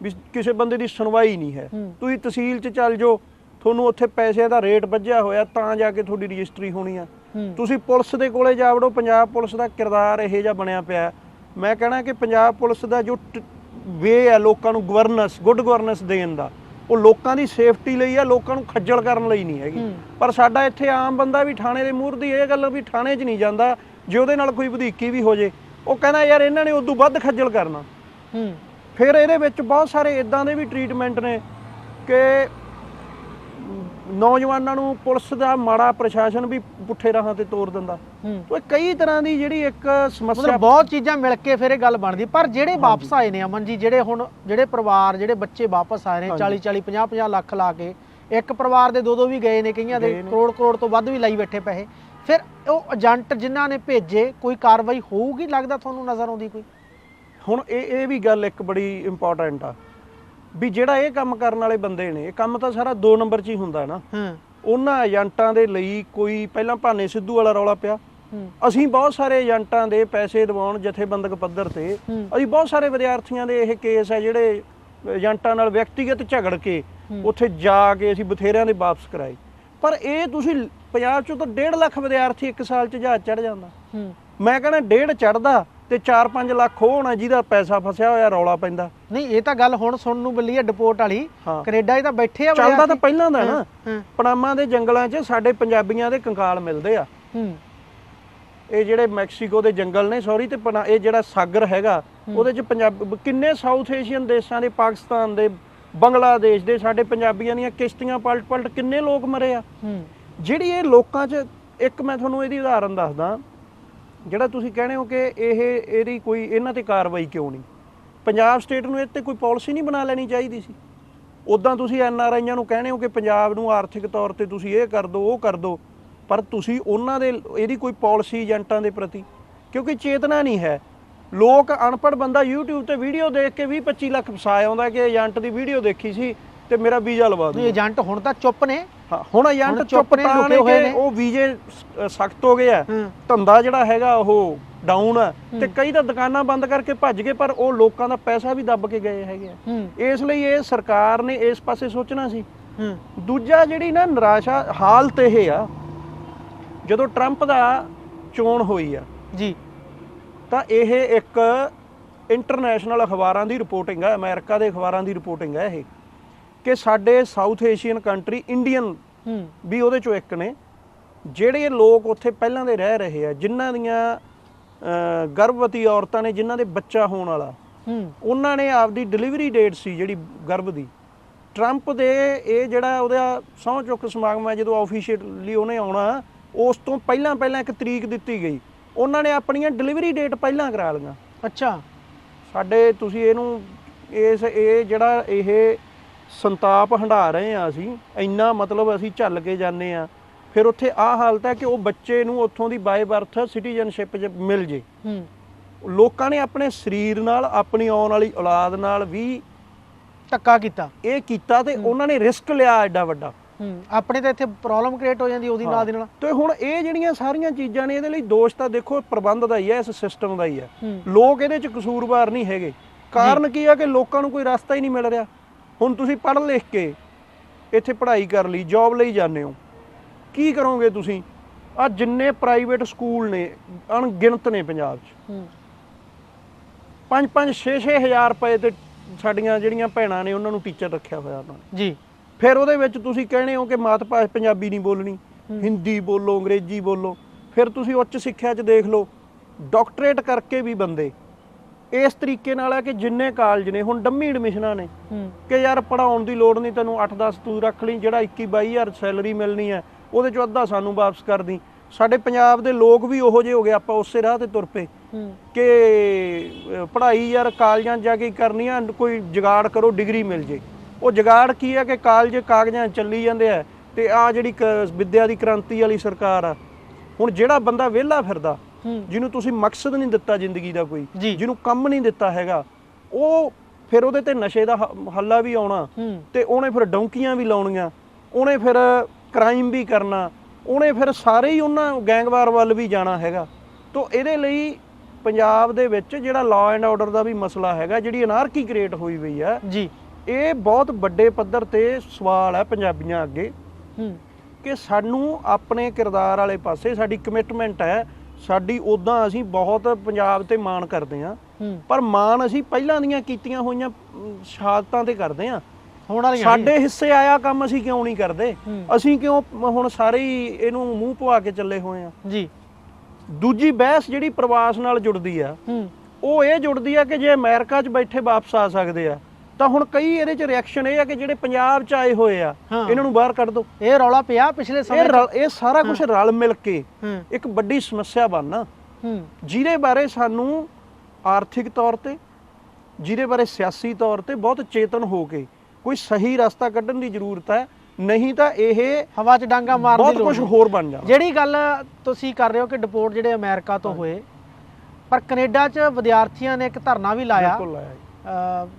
ਵੀ ਕਿਸੇ ਬੰਦੇ ਦੀ ਸੁਣਵਾਈ ਨਹੀਂ ਹੈ। ਤੁਸੀਂ ਤਹਿਸੀਲ 'ਚ ਚੱਲ ਜਾਓ ਤੁਹਾਨੂੰ ਉੱਥੇ ਪੈਸੇ ਦਾ ਰੇਟ ਵੱਜਿਆ ਹੋਇਆ ਤਾਂ ਜਾ ਕੇ ਤੁਹਾਡੀ ਰਜਿਸਟਰੀ ਹੋਣੀ ਆ। ਤੁਸੀਂ ਪੁਲਿਸ ਦੇ ਕੋਲੇ ਜਾ ਵੜੋ ਪੰਜਾਬ ਪੁਲਿਸ ਦਾ ਕਿਰਦਾਰ ਇਹੋ ਜਿਹਾ ਬਣਿਆ ਪਿਆ। ਮੈਂ ਕਹਿਣਾ ਕਿ ਪੰਜਾਬ ਪੁਲਿਸ ਦਾ ਜੋ ਵੇ ਹੈ ਲੋਕਾਂ ਨੂੰ ਗਵਰਨੈਂਸ ਗੁੱਡ ਗਵਰਨੈਂਸ ਦੇਣ ਦਾ ਉਹ ਲੋਕਾਂ ਦੀ ਸੇਫਟੀ ਲਈ ਆ ਲੋਕਾਂ ਨੂੰ ਖੱਜਲ ਕਰਨ ਲਈ ਨਹੀਂ ਹੈਗੀ। ਪਰ ਸਾਡਾ ਇੱਥੇ ਆਮ ਬੰਦਾ ਵੀ ਥਾਣੇ ਦੇ ਮੂਹਰ ਦੀ ਇਹ ਗੱਲ ਵੀ ਥਾਣੇ 'ਚ ਨਹੀਂ ਜਾਂਦਾ ਜੇ ਉਹਦੇ ਨਾਲ ਕੋਈ ਵਧੀਕੀ ਵੀ ਹੋ ਜੇ। ਉਹ ਕਹਿੰਦਾ ਯਾਰ ਇਹਨਾਂ ਨੇ ਉਦੋਂ ਵੱਧ ਖੱਜਲ ਕਰਨਾ। ਹੂੰ। ਫਿਰ ਇਹਦੇ ਵਿੱਚ ਬਹੁਤ ਸਾਰੇ ਇਦਾਂ ਦੇ ਵੀ ਟ੍ਰੀਟਮੈਂਟ ਨੇ ਕਿ ਨੌਜਵਾਨਾਂ ਨੂੰ ਪੁਲਿਸ ਦਾ ਮਾੜਾ ਪ੍ਰਸ਼ਾਸਨ ਵੀ ਪੁੱਠੇ ਰਾਹਾਂ ਤੇ ਤੋਰ ਦਿੰਦਾ। ਉਹ ਕਈ ਤਰ੍ਹਾਂ ਦੀ ਜਿਹੜੀ ਇੱਕ ਸਮੱਸਿਆ ਮਤਲਬ ਬਹੁਤ ਚੀਜ਼ਾਂ ਮਿਲ ਕੇ ਫਿਰ ਇਹ ਗੱਲ ਬਣਦੀ। ਪਰ ਜਿਹੜੇ ਵਾਪਸ ਆਏ ਨੇ ਅਮਨ ਜੀ ਜਿਹੜੇ ਹੁਣ ਜਿਹੜੇ ਪਰਿਵਾਰ ਜਿਹੜੇ ਬੱਚੇ ਵਾਪਸ ਆਏ ਨੇ ਹਾਂਜੀ। 40 40 50 50 ਲੱਖ ਲਾ ਕੇ ਇੱਕ ਪਰਿਵਾਰ ਦੇ ਦੋ ਦੋ ਵੀ ਗਏ ਨੇ ਕਈਆਂ ਦੇ। ਕਰੋੜ ਕਰੋੜ ਤੋਂ ਵੱਧ ਵੀ ਲਾਈ ਬੈਠੇ ਪੈਸੇ। ਫਿਰ ਉਹ ਏਜੰਟ ਜਿਨ੍ਹਾਂ ਨੇ ਭੇਜੇ ਕੋਈ ਕਾਰਵਾਈ ਹੋਊਗੀ? ਲੱਗਦਾ ਤੁਹਾਨੂੰ ਨਜ਼ਰ ਆਉਂਦੀ ਕੋਈ? ਹੁਣ ਇਹ ਇਹ ਵੀ ਗੱਲ ਇੱਕ ਬੜੀ ਇੰਪੋਰਟੈਂਟ ਆ। ਵੀ ਜਿਹੜਾ ਇਹ ਕੰਮ ਕਰਨ ਵਾਲੇ ਬੰਦੇ ਨੇ ਇਹ ਕੰਮ ਤਾਂ ਸਾਰਾ 2 ਨੰਬਰ 'ਚ ਹੀ ਹੁੰਦਾ ਨਾ। ਹਾਂ। ਉਹਨਾਂ ਏਜੰਟਾਂ ਦੇ ਲਈ ਕੋਈ ਪਹਿਲਾਂ ਭਾਨੇ ਸਿੱਧੂ ਵਾਲਾ ਰੌਲਾ ਪਿਆ। ਹੂੰ। ਅਸੀਂ ਬਹੁਤ ਸਾਰੇ ਏਜੰਟਾਂ ਦੇ ਪੈਸੇ ਦਿਵਾਉਣ ਜਥੇਬੰਦਕ ਪੱਧਰ ਤੇ। ਹੂੰ। ਅਸੀਂ ਬਹੁਤ ਸਾਰੇ ਵਿਦਿਆਰਥੀਆਂ ਦੇ ਇਹ ਕੇਸ ਆ ਜਿਹੜੇ ਏਜੰਟਾਂ ਨਾਲ ਵਿਅਕਤੀਗਤ ਝਗੜ ਕੇ ਹੂੰ। ਉੱਥੇ ਜਾ ਕੇ ਅਸੀਂ ਬਥੇਰਿਆਂ ਦੇ ਵਾਪਸ ਕਰਾਏ। ਪਰ ਇਹ ਤੁਸੀਂ ਪੰਜਾਬ ਚੋਂ ਤਾਂ 1.5 ਲੱਖ ਵਿਦਿਆਰਥੀ ਇੱਕ ਸਾਲ ਚ ਜਹਾਜ਼ ਚੜ ਜਾਂਦਾ। ਹੂੰ। ਮੈਂ ਕਹਿੰਦਾ ਡੇਢ ਚੜਦਾ ਤੇ 4-5 ਲੱਖ ਉਹ ਹੋਣਾ ਜਿਹਦਾ ਪੈਸਾ ਫਸਿਆ ਹੋਇਆ ਰੌਲਾ ਪੈਂਦਾ। ਨਹੀਂ ਇਹ ਤਾਂ ਗੱਲ ਹੁਣ ਸੁਣਨ ਨੂੰ ਮਿਲੀ ਹੈ ਡਿਪੋਰਟ ਵਾਲੀ। ਹਾਂ। ਕੈਨੇਡਾ 'ਚ ਤਾਂ ਬੈਠੇ ਆ ਚੱਲਦਾ ਤਾਂ। ਪਹਿਲਾਂ ਦਾ ਨਾ। ਹਾਂ, ਪਨਾਮਾ ਦੇ ਜੰਗਲਾਂ 'ਚ ਸਾਡੇ ਪੰਜਾਬੀਆਂ ਦੇ ਕੰਕਾਲ ਮਿਲਦੇ ਆ। ਹੂੰ। ਇਹ ਜਿਹੜੇ ਮੈਕਸੀਕੋ ਦੇ ਜੰਗਲ ਨੇ ਸੌਰੀ ਤੇ ਪਨਾ- ਇਹ ਜਿਹੜਾ ਸਾਗਰ ਹੈਗਾ ਉਹਦੇ 'ਚ ਪੰਜਾਬ ਕਿੰਨੇ ਸਾਊਥ ਏਸ਼ੀਅਨ ਦੇਸ਼ਾਂ ਦੇ ਪਾਕਿਸਤਾਨ ਦੇ ਬੰਗਲਾਦੇਸ਼ ਦੇ ਸਾਡੇ ਪੰਜਾਬੀਆਂ ਦੀਆਂ ਕਿਸ਼ਤੀਆਂ ਪਲਟ ਪਲਟ ਕਿੰਨੇ ਲੋਕ ਮਰੇ ਆ। ਹੂੰ। ਜਿਹੜੀ ਇਹ ਲੋਕਾਂ 'ਚ ਇੱਕ ਮੈਂ ਤੁਹਾਨੂੰ ਇਹਦੀ ਉਦਾਹਰਨ ਦੱਸਦਾ। ਜਿਹੜਾ ਤੁਸੀਂ ਕਹਿੰਦੇ ਹੋ ਕਿ ਇਹ ਇਹਦੀ ਕੋਈ ਇਹਨਾਂ ਤੇ ਕਾਰਵਾਈ ਕਿਉਂ ਨਹੀਂ? ਪੰਜਾਬ ਸਟੇਟ ਨੂੰ ਇਹ ਤੇ ਕੋਈ ਪਾਲਿਸੀ ਨਹੀਂ ਬਣਾ ਲੈਣੀ ਚਾਹੀਦੀ ਸੀ। ਉਦਾਂ ਤੁਸੀਂ ਐਨ ਆਰ ਆਈਆਂ ਨੂੰ ਕਹਿੰਦੇ ਹੋ ਕਿ ਪੰਜਾਬ ਨੂੰ ਆਰਥਿਕ ਤੌਰ ਤੇ ਤੁਸੀਂ ਇਹ ਕਰ ਦਿਓ ਉਹ ਕਰ ਦਿਓ ਪਰ ਤੁਸੀਂ ਉਹਨਾਂ ਦੇ ਇਹਦੀ ਕੋਈ ਪਾਲਿਸੀ ਏਜੰਟਾਂ ਦੇ ਪ੍ਰਤੀ ਕਿਉਂਕਿ ਚੇਤਨਾ ਨਹੀਂ ਹੈ। ਲੋਕ ਅਨਪੜ੍ਹ ਬੰਦਾ YouTube ਤੇ ਵੀਡੀਓ ਦੇਖ ਕੇ 20 25 ਲੱਖ ਫਸਾ ਆਉਂਦਾ ਕਿ ਏਜੰਟ ਦੀ ਵੀਡੀਓ ਦੇਖੀ ਸੀ ਤੇ ਮੇਰਾ ਵੀਜ਼ਾ ਲਵਾ ਦੂੰ ਏਜੰਟ ਹੁਣ ਤਾਂ ਚੁੱਪ ਨੇ। ਹੁਣ ਏਜੰਟ ਚੁੱਪ ਨੇ, ਲੁਕੇ ਹੋਏ ਨੇ। ਉਹ ਵੀਜ਼ੇ ਸਖਤ ਹੋ ਗਏ ਆ। ਧੰਦਾ ਜਿਹੜਾ ਹੈਗਾ ਉਹ ਡਾਊਨ ਆ। ਤੇ ਕਈ ਤਾਂ ਦੁਕਾਨਾਂ ਬੰਦ ਕਰਕੇ ਭੱਜ ਗਏ ਪਰ ਉਹ ਲੋਕਾਂ ਦਾ ਪੈਸਾ ਵੀ ਦੱਬ ਕੇ ਗਏ ਹੈਗੇ ਆ। ਇਸ ਲਈ ਇਹ ਸਰਕਾਰ ਨੇ ਇਸ ਪਾਸੇ ਸੋਚਣਾ ਸੀ। ਦੂਜਾ ਜਿਹੜੀ ਨਾ ਨਿਰਾਸ਼ਾ ਹਾਲਤ ਇਹ ਆ ਜਦੋਂ ਟਰੰਪ ਦਾ ਚੋਣ ਹੋਈ ਆ ਜੀ। ਤਾਂ ਇਹ ਇੱਕ ਇੰਟਰਨੈਸ਼ਨਲ ਅਖਬਾਰਾਂ ਦੀ ਰਿਪੋਰਟਿੰਗ ਹੈ ਅਮਰੀਕਾ ਦੇ ਅਖਬਾਰਾਂ ਦੀ ਰਿਪੋਰਟਿੰਗ ਹੈ ਇਹ। ਕਿ ਸਾਡੇ ਸਾਊਥ ਏਸ਼ੀਅਨ ਕੰਟਰੀ ਇੰਡੀਅਨ ਵੀ ਉਹਦੇ ਚੋਂ ਇੱਕ ਨੇ ਜਿਹੜੇ ਲੋਕ ਉੱਥੇ ਪਹਿਲਾਂ ਦੇ ਰਹਿ ਰਹੇ ਆ ਜਿਨ੍ਹਾਂ ਦੀਆਂ ਗਰਭਵਤੀ ਔਰਤਾਂ ਨੇ ਜਿਨ੍ਹਾਂ ਦੇ ਬੱਚਾ ਹੋਣ ਵਾਲਾ ਉਹਨਾਂ ਨੇ ਆਪਦੀ ਡਿਲੀਵਰੀ ਡੇਟ ਸੀ ਜਿਹੜੀ ਗਰਭ ਦੀ। ਟਰੰਪ ਦੇ ਇਹ ਜਿਹੜਾ ਉਹਦਾ ਸਹੁੰ ਚੁੱਕ ਸਮਾਗਮ ਹੈ ਜਦੋਂ ਆਫੀਸ਼ੀਅਲੀ ਉਹਨੇ ਆਉਣਾ ਉਸ ਤੋਂ ਪਹਿਲਾਂ ਪਹਿਲਾਂ ਇੱਕ ਤਰੀਕ ਦਿੱਤੀ ਗਈ। ਉਹਨਾਂ ਨੇ ਆਪਣੀਆਂ ਡਿਲੀਵਰੀ ਡੇਟ ਪਹਿਲਾਂ ਕਰਾ ਲਈਆਂ। ਅੱਛਾ। ਸਾਡੇ ਤੁਸੀਂ ਇਹਨੂੰ ਇਸ ਇਹ ਜਿਹੜਾ ਇਹ ਸੰਤਾਪ ਹੰਢਾ ਰਹੇ ਆ ਅਸੀਂ ਇੰਨਾ ਮਤਲਬ ਅਸੀਂ ਝੱਲ ਕੇ ਜਾਂਦੇ ਆ ਫਿਰ ਉੱਥੇ ਆਹ ਹਾਲਤ ਹੈ ਕਿ ਉਹ ਬੱਚੇ ਨੂੰ ਉੱਥੋਂ ਦੀ ਬਾਈ ਬਰਥ ਸਿਟੀਜ਼ਨਸ਼ਿਪ ਮਿਲ ਜੇ। ਹੂੰ। ਲੋਕਾਂ ਨੇ ਆਪਣੇ ਸਰੀਰ ਨਾਲ ਆਪਣੀ ਆਉਣ ਵਾਲੀ ਔਲਾਦ ਨਾਲ ਵੀ ਧੱਕਾ ਕੀਤਾ। ਇਹ ਕੀਤਾ ਤੇ ਉਹਨਾਂ ਨੇ ਰਿਸਕ ਲਿਆ ਐਡਾ ਵੱਡਾ। ਹੂੰ। ਆਪਣੇ ਤਾਂ ਇੱਥੇ ਪ੍ਰੋਬਲਮ ਕ੍ਰੀਏਟ ਹੋ ਜਾਂਦੀ ਉਹਦੀ ਨਾਲ ਦੀ ਨਾਲ। ਤੇ ਹੁਣ ਇਹ ਜਿਹੜੀਆਂ ਸਾਰੀਆਂ ਚੀਜ਼ਾਂ ਨੇ ਇਹਦੇ ਲਈ ਦੋਸ਼ ਤਾਂ ਦੇਖੋ ਪ੍ਰਬੰਧ ਦਾ ਹੀ ਹੈ ਇਸ ਸਿਸਟਮ ਦਾ ਹੀ ਹੈ। ਹੂੰ। ਲੋਕ ਇਹਦੇ ਚ ਕਸੂਰਵਾਰ ਨਹੀਂ ਹੈਗੇ। ਕਾਰਨ ਕੀ ਆ ਕਿ ਲੋਕਾਂ ਨੂੰ ਕੋਈ ਰਸਤਾ ਹੀ ਨਹੀਂ ਮਿਲ ਰਿਹਾ। ਹੁਣ ਤੁਸੀਂ ਪੜ੍ਹ ਲਿਖ ਕੇ ਇੱਥੇ ਪੜ੍ਹਾਈ ਕਰ ਲਈ ਜੌਬ ਲਈ ਜਾਂਦੇ ਹੋ। ਕੀ ਕਰੋਗੇ ਤੁਸੀਂ? ਆ ਜਿੰਨੇ ਪ੍ਰਾਈਵੇਟ ਸਕੂਲ ਨੇ ਅਣਗਿਣਤ ਨੇ ਪੰਜਾਬ 'ਚ। ਹੂੰ। 5-5 6-6 ਹਜ਼ਾਰ ਰੁਪਏ ਤੇ ਸਾਡੀਆਂ ਜਿਹੜੀਆਂ ਭੈਣਾਂ ਨੇ ਉਹਨਾਂ ਨੂੰ ਟੀਚਰ ਰੱਖਿਆ ਹੋਇਆ ਉਹਨਾਂ ਨੇ। ਜੀ। ਫਿਰ ਉਹਦੇ ਵਿੱਚ ਤੁਸੀਂ ਕਹਿੰਦੇ ਹੋ ਕਿ ਮਾਤ ਭਾਸ਼ਾ ਪੰਜਾਬੀ ਨਹੀਂ ਬੋਲਣੀ। ਹਿੰਦੀ ਬੋਲੋ ਅੰਗਰੇਜ਼ੀ ਬੋਲੋ। ਫਿਰ ਤੁਸੀਂ ਉੱਚ ਸਿੱਖਿਆ 'ਚ ਦੇਖ ਲਓ। ਡਾਕਟਰੇਟ ਕਰਕੇ ਵੀ ਬੰਦੇ ਇਸ ਤਰੀਕੇ ਨਾਲ ਹੈ ਕਿ ਜਿੰਨੇ ਕਾਲਜ ਨੇ ਹੁਣ ਡੰਮੀ ਐਡਮਿਸ਼ਨਾਂ ਨੇ ਕਿ ਯਾਰ ਪੜਾਉਣ ਦੀ ਲੋੜ ਨਹੀਂ ਤੈਨੂੰ 8-10 ਤੂੰ ਰੱਖ ਲਈ ਜਿਹੜਾ 21-22000 ਸੈਲਰੀ ਮਿਲਣੀ ਹੈ ਉਹਦੇ ਚੋਂ ਅੱਧਾ ਸਾਨੂੰ ਵਾਪਸ ਕਰ ਦੀ। ਸਾਡੇ ਪੰਜਾਬ ਦੇ ਲੋਕ ਵੀ ਉਹੋ ਜਿਹੇ ਹੋ ਗਏ ਆਪਾਂ ਉਸੇ ਰਾਹ ਤੇ ਤੁਰ ਪਏ ਕਿ ਪੜ੍ਹਾਈ ਯਾਰ ਕਾਲਜਾਂ ਜਾ ਕੇ ਕਰਨੀ ਆ ਕੋਈ ਜੁਗਾੜ ਕਰੋ ਡਿਗਰੀ ਮਿਲ ਜੇ। ਉਹ ਜੁਗਾੜ ਕੀ ਹੈ ਕਿ ਕਾਲਜ ਕਾਗਜ਼ਾਂ ਚੱਲੀ ਜਾਂਦੇ ਆ ਤੇ ਆ ਜਿਹੜੀ ਵਿੱਦਿਆ ਦੀ ਕ੍ਰਾਂਤੀ ਵਾਲੀ ਸਰਕਾਰ ਆ ਹੁਣ ਜਿਹੜਾ ਬੰਦਾ ਵਿਹਲਾ ਫਿਰਦਾ ਜਿਹਨੂੰ ਤੁਸੀਂ ਮਕਸਦ ਨਹੀਂ ਦਿੱਤਾ ਜ਼ਿੰਦਗੀ ਦਾ ਕੋਈ ਜਿਹਨੂੰ ਕੰਮ ਨਹੀਂ ਦਿੱਤਾ ਹੈਗਾ ਉਹ ਫਿਰ ਉਹਦੇ ਤੇ ਨਸ਼ੇ ਦਾ ਹੱਲਾ ਵੀ ਆਉਣਾ ਤੇ ਉਹਨੇ ਫਿਰ ਡੌਂਕੀਆਂ ਵੀ ਲਾਉਣੀਆਂ ਉਹਨੇ ਫਿਰ ਕ੍ਰਾਈਮ ਵੀ ਕਰਨਾ ਉਹਨੇ ਫਿਰ ਸਾਰੇ ਹੀ ਉਹਨਾਂ ਗੈਂਗਵਾਰ ਵੱਲ ਵੀ ਜਾਣਾ ਹੈਗਾ। ਤੋਂ ਇਹਦੇ ਲਈ ਪੰਜਾਬ ਦੇ ਵਿੱਚ ਜਿਹੜਾ ਲਾਅ ਐਂਡ ਆਰਡਰ ਦਾ ਵੀ ਮਸਲਾ ਹੈਗਾ ਜਿਹੜੀ ਅਨਾਰਕੀ ਕ੍ਰੀਏਟ ਹੋਈ ਹੋਈ ਹੈ ਜੀ। ਇਹ ਬਹੁਤ ਵੱਡੇ ਪੱਧਰ ਤੇ ਸਵਾਲ ਹੈ ਪੰਜਾਬੀਆਂ ਅੱਗੇ ਹੂੰ। ਕਿ ਸਾਨੂੰ ਆਪਣੇ ਕਿਰਦਾਰ ਵਾਲੇ ਪਾਸੇ ਸਾਡੀ ਕਮਿਟਮੈਂਟ ਹੈ ਸਾਡੀ ਉਦਾਂ ਅਸੀਂ ਬਹੁਤ ਪੰਜਾਬ ਤੇ ਮਾਣ ਕਰਦੇ ਹੂੰ। ਪਰ ਮਾਣ ਅਸੀਂ ਪਹਿਲਾਂ ਦੀਆਂ ਕੀਤੀਆਂ ਹੋਈਆਂ ਸ਼ਹਾਦਤਾਂ ਤੇ ਕਰਦੇ ਹਾਂ। ਹੋਣ ਵਾਲੀਆਂ ਸਾਡੇ ਹਿੱਸੇ ਆਇਆ ਕੰਮ ਅਸੀਂ ਕਿਉਂ ਨਹੀਂ ਕਰਦੇ। ਅਸੀਂ ਕਿਉਂ ਹੁਣ ਸਾਰੇ ਹੀ ਇਹਨੂੰ ਮੂੰਹ ਪਵਾ ਕੇ ਚੱਲੇ ਹੋਏ ਆ ਜੀ। ਦੂਜੀ ਬਹਿਸ ਜਿਹੜੀ ਪ੍ਰਵਾਸ ਨਾਲ ਜੁੜਦੀ ਆ ਉਹ ਇਹ ਜੁੜਦੀ ਆ ਕਿ ਜੇ ਅਮਰੀਕਾ 'ਚ ਬੈਠੇ ਵਾਪਸ ਆ ਸਕਦੇ ਆ ਤਾਂ ਹੁਣ ਕਈ ਇਹਦੇ 'ਚ ਰਿਐਕਸ਼ਨ ਇਹ ਆ ਕਿ ਜਿਹੜੇ ਪੰਜਾਬ 'ਚ ਆਏ ਹੋਏ ਆ। ਇਹਨਾਂ ਨੂੰ ਬਾਹਰ ਕੱਢ ਦਿਓ ਇਹ ਰੌਲਾ ਪਿਆ ਪਿਛਲੇ ਸਮੇਂ ਇਹ ਸਾਰਾ ਕੁਝ ਰਲ ਮਿਲ ਕੇ ਇੱਕ ਵੱਡੀ ਸਮੱਸਿਆ ਬਣਨਾ ਜਿਹਦੇ ਬਾਰੇ ਸਾਨੂੰ ਆਰਥਿਕ ਤੌਰ ਤੇ ਜਿਹਦੇ ਬਾਰੇ ਸਿਆਸੀ ਤੌਰ ਤੇ ਬਹੁਤ ਚੇਤਨ ਹੋ ਕੇ ਕੋਈ ਸਹੀ ਰਸਤਾ ਕੱਢਣ ਦੀ ਜ਼ਰੂਰਤ ਹੈ ਨਹੀਂ ਤਾਂ ਇਹ ਹਵਾ 'ਚ ਡਾਂਗਾ ਮਾਰਨ ਦੀ ਬਹੁਤ ਕੁਝ। ਹੋਰ ਬਣ ਜਾਣਾ। ਜਿਹੜੀ ਗੱਲ ਤੁਸੀਂ ਕਰ ਰਹੇ ਹੋ ਕਿ ਡਿਪੋਰਟ ਜਿਹੜੇ ਅਮਰੀਕਾ ਤੋਂ ਹੋਏ ਪਰ ਕੈਨੇਡਾ 'ਚ ਵਿਦਿਆਰਥੀਆਂ ਨੇ ਇੱਕ ਧਰਨਾ ਵੀ ਲਾਇਆ। ਬਿਲਕੁਲ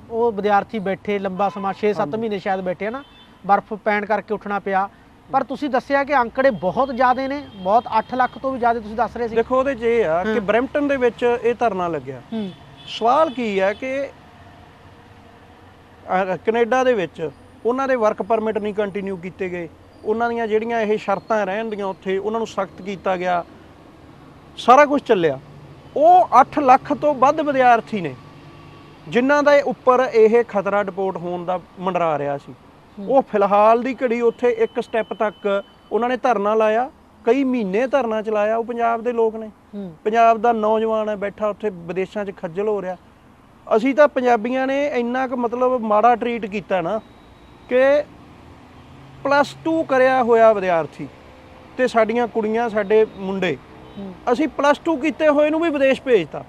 ਉਹ ਵਿਦਿਆਰਥੀ ਬੈਠੇ ਲੰਬਾ ਸਮਾਂ 6-7 ਮਹੀਨੇ ਸ਼ਾਇਦ ਬੈਠੇ ਨਾ ਬਰਫ਼ ਪੈਣ ਕਰਕੇ ਉੱਠਣਾ ਪਿਆ। ਪਰ ਤੁਸੀਂ ਦੱਸਿਆ ਕਿ ਅੰਕੜੇ ਬਹੁਤ ਜ਼ਿਆਦੇ ਨੇ ਬਹੁਤ 8 ਲੱਖ ਤੋਂ ਵੀ ਜ਼ਿਆਦਾ ਤੁਸੀਂ ਦੱਸ ਰਹੇ ਸੀ। ਦੇਖੋ ਉਹਦੇ 'ਚ ਇਹ ਆ ਕਿ। ਬਰੈਂਪਟਨ ਦੇ ਵਿੱਚ ਇਹ ਧਰਨਾ ਲੱਗਿਆ। ਸਵਾਲ ਕੀ ਹੈ ਕਿ ਕੈਨੇਡਾ ਦੇ ਵਿੱਚ ਉਹਨਾਂ ਦੇ ਵਰਕ ਪਰਮਿਟ ਨਹੀਂ ਕੰਟੀਨਿਊ ਕੀਤੇ ਗਏ। ਉਹਨਾਂ ਦੀਆਂ ਜਿਹੜੀਆਂ ਇਹ ਸ਼ਰਤਾਂ ਰਹਿਣ ਦੀਆਂ ਉੱਥੇ ਉਹਨਾਂ ਨੂੰ ਸਖਤ ਕੀਤਾ ਗਿਆ। ਸਾਰਾ ਕੁਝ ਚੱਲਿਆ। ਉਹ 8 ਲੱਖ ਤੋਂ ਵੱਧ ਵਿਦਿਆਰਥੀ ਨੇ। ਜਿਨ੍ਹਾਂ ਦਾ ਉੱਪਰ ਇਹ ਖਤਰਾ ਡਿਪੋਰਟ ਹੋਣ ਦਾ ਮੰਡਰਾ ਰਿਹਾ ਸੀ। ਉਹ ਫਿਲਹਾਲ ਦੀ ਘੜੀ ਉੱਥੇ ਇੱਕ ਸਟੈਪ ਤੱਕ ਉਹਨਾਂ ਨੇ ਧਰਨਾ ਲਾਇਆ ਕਈ ਮਹੀਨੇ ਧਰਨਾ ਚਲਾਇਆ ਉਹ ਪੰਜਾਬ ਦੇ ਲੋਕ ਨੇ। ਪੰਜਾਬ ਦਾ ਨੌਜਵਾਨ ਹੈ ਬੈਠਾ ਉੱਥੇ ਵਿਦੇਸ਼ਾਂ 'ਚ ਖੱਜਲ ਹੋ ਰਿਹਾ। ਅਸੀਂ ਤਾਂ ਪੰਜਾਬੀਆਂ ਨੇ ਇੰਨਾ ਕੁ ਮਤਲਬ ਮਾੜਾ ਟਰੀਟ ਕੀਤਾ ਨਾ ਕਿ ਪਲੱਸ 2 ਕਰਿਆ ਹੋਇਆ ਵਿਦਿਆਰਥੀ ਤੇ ਸਾਡੀਆਂ ਕੁੜੀਆਂ ਸਾਡੇ ਮੁੰਡੇ। ਅਸੀਂ ਪਲੱਸ 2 ਕੀਤੇ ਹੋਏ ਨੂੰ ਵੀ ਵਿਦੇਸ਼ ਭੇਜਤਾ।